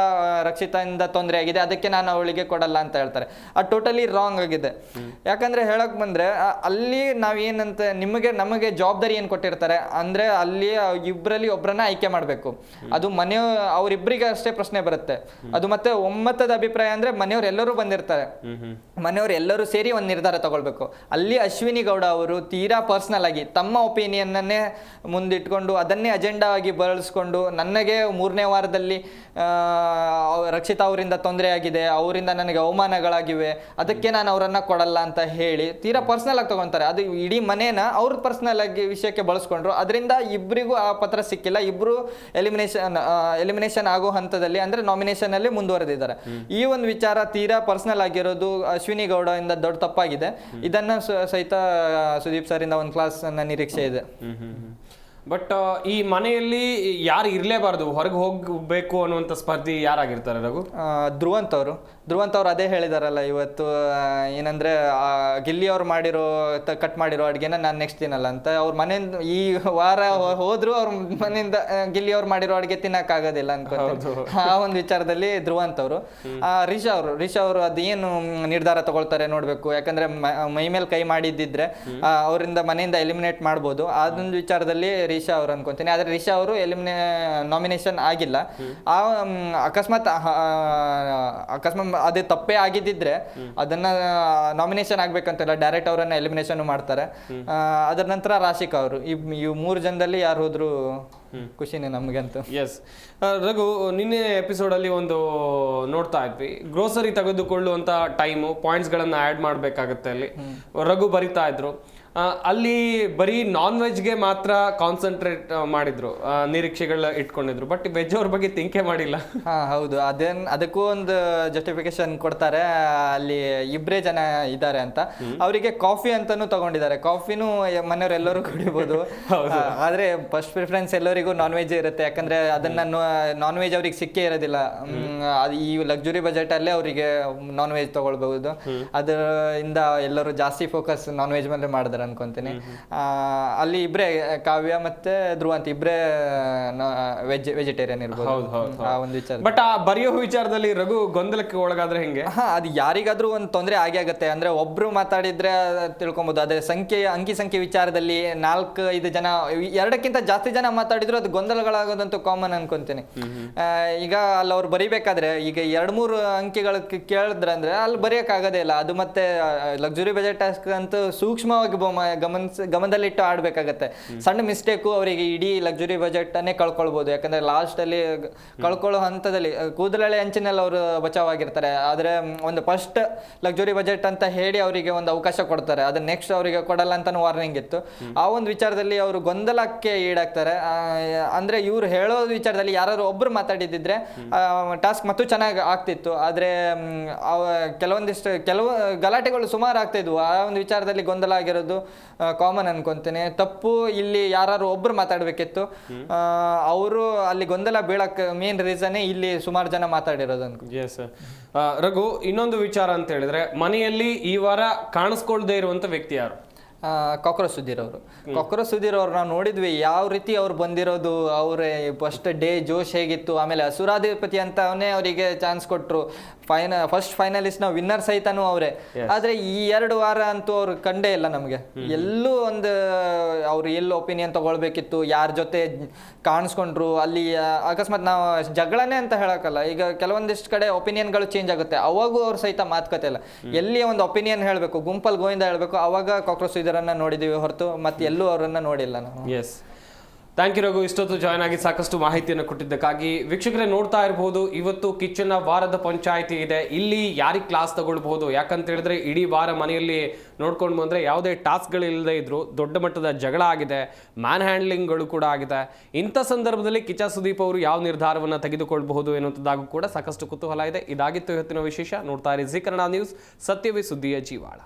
ರಕ್ಷಿತಾ ರಕ್ಷಿತಾಯಿಂದ ತೊಂದರೆ ಆಗಿದೆ ಅದಕ್ಕೆ ನಾನು ಅವಳಿಗೆ ಕೊಡಲ್ಲ ಅಂತ ಹೇಳ್ತಾರೆ. ಅದು ಟೋಟಲಿ ರಾಂಗ್ ಆಗಿದೆ. ಯಾಕಂದ್ರೆ ಹೇಳಕ್ ಬಂದ್ರೆ ಅಲ್ಲಿ ನಾವೇನಂತ ನಿಮಗೆ ನಮಗೆ ಜವಾಬ್ದಾರಿ ಏನು ಕೊಟ್ಟಿರ್ತಾರೆ ಅಂದ್ರೆ ಅಲ್ಲಿ ಇಬ್ಬರಲ್ಲಿ ಒಬ್ಬರನ್ನ ಆಯ್ಕೆ ಮಾಡಬೇಕು. ಅದು ಮನೆ ಅವರಿಬ್ಬರಿಗೆ ಅಷ್ಟೇ ಪ್ರಶ್ನೆ ಬರುತ್ತೆ. ಅದು ಮತ್ತೆ ಒಮ್ಮತದ ಅಭಿಪ್ರಾಯ ಅಂದ್ರೆ ಮನೆಯವ್ರು ಎಲ್ಲರೂ ಬಂದಿರ್ತಾರೆ. ಮನೆಯವ್ರು ಎಲ್ಲರೂ ಸೇರಿ ಒಂದು ನಿರ್ಧಾರ ತಗೊಳ್ಬೇಕು. ಅಲ್ಲಿ ಅಶ್ವಿನಿ ಗೌಡ ಅವರು ತೀರಾ ಪರ್ಸನಲ್ ಆಗಿ ತಮ್ಮ ಒಪಿನಿಯನ್ನನ್ನೇ ಮುಂದಿಟ್ಕೊಂಡು ಅದನ್ನೇ ಅಜೆಂಡಾ ಆಗಿ ಬಳಸ್ಕೊಂಡು ನನಗೆ ಮೂರನೇ ವಾರದಲ್ಲಿ ರಕ್ಷಿತಾ ಅವರಿಂದ ತೊಂದರೆ ಆಗಿದೆ ಅವರಿಂದ ನನಗೆ ಅವಮಾನಗಳಾಗಿವೆ ಅದಕ್ಕೆ ನಾನು ಅವರನ್ನ ಕೊಡಲ್ಲ ಅಂತ ಹೇಳಿ ತೀರಾ ಪರ್ಸನಲ್ ಆಗಿ ತಗೊಂತಾರೆ. ಅದು ಇಡೀ ಮನೇನ ಅವ್ರ ಪರ್ಸನಲ್ ಆಗಿ ವಿಷಯಕ್ಕೆ ಬಳಸ್ಕೊಂಡ್ರು. ಅದರಿಂದ ಇಬ್ಬರಿಗೂ ಆ ಪತ್ರ ಸಿಕ್ಕಿಲ್ಲ. ಇಬ್ರು ಎಲಿಮಿನೇಷನ್ ಎಲಿಮಿನೇಷನ್ ಆಗೋ ಹಂತದಲ್ಲಿ ಅಂದ್ರೆ ನಾಮಿನೇಷನ್ ಅಲ್ಲಿ ಮುಂದುವರೆದಿದ್ದಾರೆ. ಈ ಒಂದು ವಿಚಾರ ತೀರಾ ಪರ್ಸನಲ್ ಆಗಿರೋದು ಅಶ್ವಿನಿ ಗೌಡ ಇಂದ ದೊಡ್ಡ ತಪ್ಪಾಗಿದೆ. ಇದನ್ನ ಸಹಿತ ಸುದೀಪ್ ಸರ್ ಇಂದ ಒಂದು ಕ್ಲಾಸ್ ನನ್ನ ನಿರೀಕ್ಷೆ ಇದೆ. ಬಟ್ ಈ ಮನೆಯಲ್ಲಿ ಯಾರು ಇರಲೇಬಾರ್ದು? ಹೊರಗೆ ಹೋಗಬೇಕು ಅನ್ನುವಂಥ ಸ್ಪರ್ಧಿ ಯಾರಾಗಿರ್ತಾರೆ ರಘು? ಧ್ರುವಂತವರು ಧ್ರುವಂತ್ ಅವ್ರು ಅದೇ ಹೇಳಿದಾರಲ್ಲ ಇವತ್ತು ಏನಂದ್ರೆ ಗಿಲ್ಲಿ ಅವ್ರು ಮಾಡಿರೋ ಕಟ್ ಮಾಡಿರೋ ಅಡ್ಗೆನ ನಾನು ನೆಕ್ಸ್ಟ್ ತಿನ್ನಲ್ಲ ಅಂತ. ಅವ್ರ ಮನೆಯಿಂದ ಈ ವಾರ ಹೋದ್ರು ಅವ್ರ ಮನೆಯಿಂದ ಗಿಲ್ಲಿ ಅವ್ರು ಮಾಡಿರೋ ಅಡ್ಗೆ ತಿನ್ನಕ್ಕಾಗೋದಿಲ್ಲ ಅನ್ಕೊಂಡು ಆ ಒಂದು ವಿಚಾರದಲ್ಲಿ ಧ್ರುವಂತ್ ಅವರು. ಆ, ರಿಷಾ ಅವರು ರಿಷಾ ಅವರು ಅದೇನು ನಿರ್ಧಾರ ತಗೊಳ್ತಾರೆ ನೋಡ್ಬೇಕು. ಯಾಕಂದ್ರೆ ಮ- ಮೇಲೆ ಕೈ ಮಾಡಿದ್ದಿದ್ರೆ ಅವರಿಂದ ಮನೆಯಿಂದ ಎಲಿಮಿನೇಟ್ ಮಾಡ್ಬೋದು. ಅದೊಂದು ವಿಚಾರದಲ್ಲಿ ರಿಷಾ ಅವ್ರು ಅನ್ಕೊಂತೀನಿ. ಆದ್ರೆ ರಿಷಾ ಅವರು ಎಲಿಮಿನೇ ನಾಮಿನೇಷನ್ ಆಗಿಲ್ಲ. ಆ ಅಕಸ್ಮಾತ್ ಅಕಸ್ಮಾತ್ ಅದೇ ತಪ್ಪೇ ಆಗಿದ್ದಿದ್ರೆ ಅದನ್ನ ನಾಮಿನೇಷನ್ ಆಗ್ಬೇಕಂತಿಲ್ಲ ಡೈರೆಕ್ಟ್ ಅವರನ್ನ ಎಲಿಮಿನೇಷನ್ ಮಾಡ್ತಾರೆ. ಅದರ ನಂತರ ರಾಶಿಕ್ ಅವರು. ಈ ಈ ಮೂರು ಜನದಲ್ಲಿ ಯಾರು ಹೋದ್ರು ಖುಷಿನೇ ನಮಗಂತೂ. ಎಸ್ ರಘು ನಿನ್ನೆ ಎಪಿಸೋಡಲ್ಲಿ ಒಂದು ನೋಡ್ತಾ ಇದ್ವಿ. ಗ್ರೋಸರಿ ತೆಗೆದುಕೊಳ್ಳುವಂತ ಟೈಮು ಪಾಯಿಂಟ್ಸ್ಗಳನ್ನು ಆಡ್ ಮಾಡಬೇಕಾಗುತ್ತೆ ಅಲ್ಲಿ. ರಘು ಬರಿತಾ ಇದ್ರು. ಅಲ್ಲಿ ಬರೀ ನಾನ್ ವೆಜ್ಗೆ ಮಾತ್ರ ಕಾನ್ಸಂಟ್ರೇಟ್ ಮಾಡಿದ್ರು. ನಿರೀಕ್ಷೆಗಳ ಇಟ್ಕೊಂಡಿದ್ರು. ಬಟ್ ವೆಜ್ ಅವ್ರ ಬಗ್ಗೆ ತಿಂಕೆ ಮಾಡಿಲ್ಲ. ಹಾ ಹೌದು. ಅದೇನ್ ಅದಕ್ಕೂ ಒಂದು ಜಸ್ಟಿಫಿಕೇಶನ್ ಕೊಡ್ತಾರೆ. ಅಲ್ಲಿ ಇಬ್ಬರೇ ಜನ ಇದ್ದಾರೆ ಅಂತ. ಅವರಿಗೆ ಕಾಫಿ ಅಂತಾನು ತಗೊಂಡಿದ್ದಾರೆ. ಕಾಫಿನೂ ಮನೆಯವರೆಲ್ಲರೂ ಕುಡಿಬಹುದು ಆದ್ರೆ ಫಸ್ಟ್ ಪ್ರಿಫರೆನ್ಸ್ ಎಲ್ಲರಿಗೂ ನಾನ್ ವೆಜ್ ಇರುತ್ತೆ. ಯಾಕಂದ್ರೆ ಅದನ್ನ ನಾನ್ ವೆಜ್ ಅವ್ರಿಗೆ ಸಿಕ್ಕೇ ಇರೋದಿಲ್ಲ. ಅದು ಈ ಲಕ್ಸುರಿ ಬಜೆಟ್ ಅಲ್ಲೇ ಅವರಿಗೆ ನಾನ್ ವೆಜ್ ತಗೊಳ್ಬಹುದು ಅದರಿಂದ ಎಲ್ಲರೂ ಜಾಸ್ತಿ ಫೋಕಸ್ ನಾನ್ ವೆಜ್ ಮೇಲೆ ಮಾಡಿದಾರೆ ಅನ್ಕೊಂತೀನಿ. ಆ, ಅಲ್ಲಿ ಇಬ್ರೇ ಕಾವ್ಯ ಮತ್ತೆ ಧ್ರುವ ಅಂತ ಇಬ್ರೇ ವೆಜ್ ವೆಜಿಟೇರಿಯನ್ ಇರ್ಬೋದು. ಆ ಒಂದು ವಿಚಾರ ಬಟ್ ಆ ಬರೆಯೋ ವಿಚಾರದಲ್ಲಿ ರಘು ಗೊಂದಲಕ್ಕೆ ಒಳಗಾದ್ರೆ ಹೆಂಗೆ? ಹಾ ಅದು ಯಾರಿಗಾದ್ರೂ ಒಂದು ತೊಂದರೆ ಆಗೇ ಆಗುತ್ತೆ. ಅಂದ್ರೆ ಒಬ್ರು ಮಾತಾಡಿದ್ರೆ ತಿಳ್ಕೊಬಹುದು ಅದೇ ಸಂಖ್ಯೆ ಅಂಕಿ ಸಂಖ್ಯೆ ವಿಚಾರದಲ್ಲಿ ನಾಲ್ಕು ಐದು ಜನ ಎರಡಕ್ಕಿಂತ ಜಾಸ್ತಿ ಜನ ಮಾತಾಡಿದ್ರು ಅದು ಗೊಂದಲಗಳಾಗೋದಂತೂ ಕಾಮನ್ ಅನ್ಕೊಂತೀನಿ. ಈಗ ಅಲ್ಲಿ ಅವ್ರು ಬರಿಬೇಕಾದ್ರೆ ಈಗ ಎರಡ್ ಮೂರು ಅಂಕಿಗಳು ಕೇಳಿದ್ರೆ ಅಂದ್ರೆ ಅಲ್ಲಿ ಬರೆಯೋಕ್ಕಾಗೋದೇ ಇಲ್ಲ. ಅದು ಮತ್ತೆ ಲಕ್ಸುರಿ ಬಜೆಟ್ ಟಾಸ್ಕ್ ಅಂತೂ ಸೂಕ್ಷ್ಮವಾಗಿ ಬೊಮ್ಮ- ಗಮನಿಸ್ ಗಮನದಲ್ಲಿಟ್ಟು ಆಡ್ಬೇಕಾಗತ್ತೆ. ಸಣ್ಣ ಮಿಸ್ಟೇಕು ಅವರಿಗೆ ಇಡೀ ಲಕ್ಸುರಿ ಬಜೆಟ್ ಅನ್ನೇ ಕಳ್ಕೊಳ್ಬಹುದು ಯಾಕಂದ್ರೆ ಲಾಸ್ಟ್ ಅಲ್ಲಿ ಕಳ್ಕೊಳ್ಳೋ ಹಂತದಲ್ಲಿ ಕೂದಲಳೆ ಅಂಚಿನಲ್ಲಿ ಅವರು ಬಚಾವಾಗಿರ್ತಾರೆ. ಆದ್ರೆ ಒಂದು ಫಸ್ಟ್ ಲಕ್ಸುರಿ ಬಜೆಟ್ ಅಂತ ಹೇಳಿ ಅವರಿಗೆ ಒಂದು ಅವಕಾಶ ಕೊಡ್ತಾರೆ. ಅದನ್ನ ನೆಕ್ಸ್ಟ್ ಅವರಿಗೆ ಕೊಡಲ್ಲ ಅಂತಾನು ವಾರ್ನಿಂಗ್ ಇತ್ತು. ಆ ಒಂದು ವಿಚಾರದಲ್ಲಿ ಅವರು ಗೊಂದಲಕ್ಕೆ ಈಡಾಗ್ತಾರೆ. ಅಂದ್ರೆ ಇವ್ರು ಹೇಳೋ ವಿಚಾರದಲ್ಲಿ ಯಾರು ಒಬ್ರು ಮಾತಾಡಿದಿದ್ರೆ ಟಾಸ್ಕ್ ಮತ್ತು ಚೆನ್ನಾಗಿ ಆಗ್ತಿತ್ತು. ಆದ್ರೆ ಕೆಲವೊಂದಿಷ್ಟು ಕೆಲವು ಗಲಾಟೆಗಳು ಸುಮಾರು ಆಗ್ತಾ ಇದ್ವು. ಆ ಒಂದು ವಿಚಾರದಲ್ಲಿ ಗೊಂದಲ ಆಗಿರೋದು ಕಾಮನ್ ಅನ್ಕೊಂತೇನೆ. ತಪ್ಪು ಇಲ್ಲಿ ಯಾರು ಒಬ್ರು ಮಾತಾಡ್ಬೇಕಿತ್ತು. ಅವರು ಅಲ್ಲಿ ಗೊಂದಲ ಬೀಳಕ್ ಮೇನ್ ರೀಸನ್ ಇಲ್ಲಿ ಸುಮಾರು ಜನ ಮಾತಾಡಿರೋದು ಅನ್ಕೊ ಎಸ್ ರಘು ಇನ್ನೊಂದು ವಿಚಾರ ಅಂತ ಹೇಳಿದ್ರೆ ಮನೆಯಲ್ಲಿ ಈ ವಾರ ಕಾಣಿಸ್ಕೊಳ್ದೇ ಇರುವಂತ ವ್ಯಕ್ತಿ ಯಾರು? ಕಾಕ್ರೋಚ್ ಸುಧೀರ್ ಅವರು ಕಾಕ್ರೋಚ್ ಸುಧೀರ್ ಅವ್ರು ನಾವು ನೋಡಿದ್ವಿ ಯಾವ ರೀತಿ ಅವ್ರು ಬಂದಿರೋದು ಅವ್ರ ಫಸ್ಟ್ ಡೇ ಜೋಶ್ ಹೇಗಿತ್ತು ಆಮೇಲೆ ಅಸುರಾಧಿಪತಿ ಅಂತವನೇ ಅವರಿಗೆ ಚಾನ್ಸ್ ಕೊಟ್ಟರು ಫೈನ ಫಸ್ಟ್ ಫೈನಲಿಸ್ಟ್ ನಾವು ವಿನ್ನರ್ ಸಹಿತನೂ ಅವರೇ. ಆದ್ರೆ ಈ ಎರಡು ವಾರ ಅಂತೂ ಅವ್ರು ಕಂಡೇ ಇಲ್ಲ ನಮಗೆ. ಎಲ್ಲೂ ಒಂದು ಅವ್ರು ಎಲ್ಲಿ ಒಪಿನಿಯನ್ ತಗೊಳ್ಬೇಕಿತ್ತು ಯಾರ ಜೊತೆ ಕಾಣಿಸ್ಕೊಂಡ್ರು ಅಲ್ಲಿ ಅಕಸ್ಮಾತ್ ನಾವು ಜಗಳನೇ ಅಂತ ಹೇಳೋಕ್ಕಲ್ಲ. ಈಗ ಕೆಲವೊಂದಿಷ್ಟು ಕಡೆ ಒಪಿನಿಯನ್ಗಳು ಚೇಂಜ್ ಆಗುತ್ತೆ. ಅವಾಗೂ ಅವ್ರು ಸಹಿತ ಮಾತುಕತೆ ಇಲ್ಲ. ಎಲ್ಲಿ ಒಂದು ಒಪಿನಿಯನ್ ಹೇಳಬೇಕು ಗುಂಪಲ್ಲಿ ಗೋವಿಂದ ಹೇಳಬೇಕು ಅವಾಗ ಕಾಕ್ರೋಚ್ ಇದರನ್ನ ನೋಡಿದೀವಿ ಹೊರತು ಮತ್ತೆ ಎಲ್ಲೂ ಅವರನ್ನ ನೋಡಿಲ್ಲ ನಾವು. Yes thank you Raghu. ಇಷ್ಟೊತ್ತು ಜಾಯ್ನ್ ಆಗಿ ಸಾಕಷ್ಟು ಮಾಹಿತಿಯನ್ನು ಕೊಟ್ಟಿದ್ದಕ್ಕಾಗಿ ವೀಕ್ಷಕರೇ ನೋಡ್ತಾ ಇರಬಹುದು ಇವತ್ತು ಕಿಚನ್ನ ವಾರದ ಪಂಚಾಯಿತಿ ಇದೆ. ಇಲ್ಲಿ ಯಾರಿಗೆ ಕ್ಲಾಸ್ ತಗೊಳ್ಬಹುದು? ಯಾಕಂತ ಹೇಳಿದ್ರೆ ಇಡೀ ವಾರ ಮನೆಯಲ್ಲಿ ನೋಡ್ಕೊಂಡು ಬಂದ್ರೆ ಯಾವುದೇ ಟಾಸ್ಕ್ಗಳಿಲ್ಲದೆ ಇದ್ರು ದೊಡ್ಡ ಮಟ್ಟದ ಜಗಳ ಆಗಿದೆ. ಮ್ಯಾನ್ ಹ್ಯಾಂಡ್ಲಿಂಗ್ಗಳು ಕೂಡ ಆಗಿದೆ. ಇಂಥ ಸಂದರ್ಭದಲ್ಲಿ ಕಿಚ ಸುದೀಪ್ ಅವರು ಯಾವ ನಿರ್ಧಾರವನ್ನು ತೆಗೆದುಕೊಳ್ಬಹುದು ಎನ್ನುವಂಥದ್ದಾಗೂ ಕೂಡ ಸಾಕಷ್ಟು ಕುತೂಹಲ ಇದೆ. ಇದಾಗಿತ್ತು ಇವತ್ತಿನ ವಿಶೇಷ. ನೋಡ್ತಾ ಇರಿ ಕನ್ನಡ ನ್ಯೂಸ್. ಸತ್ಯವೇ ಸುದ್ದಿಯ ಜೀವಾಳ.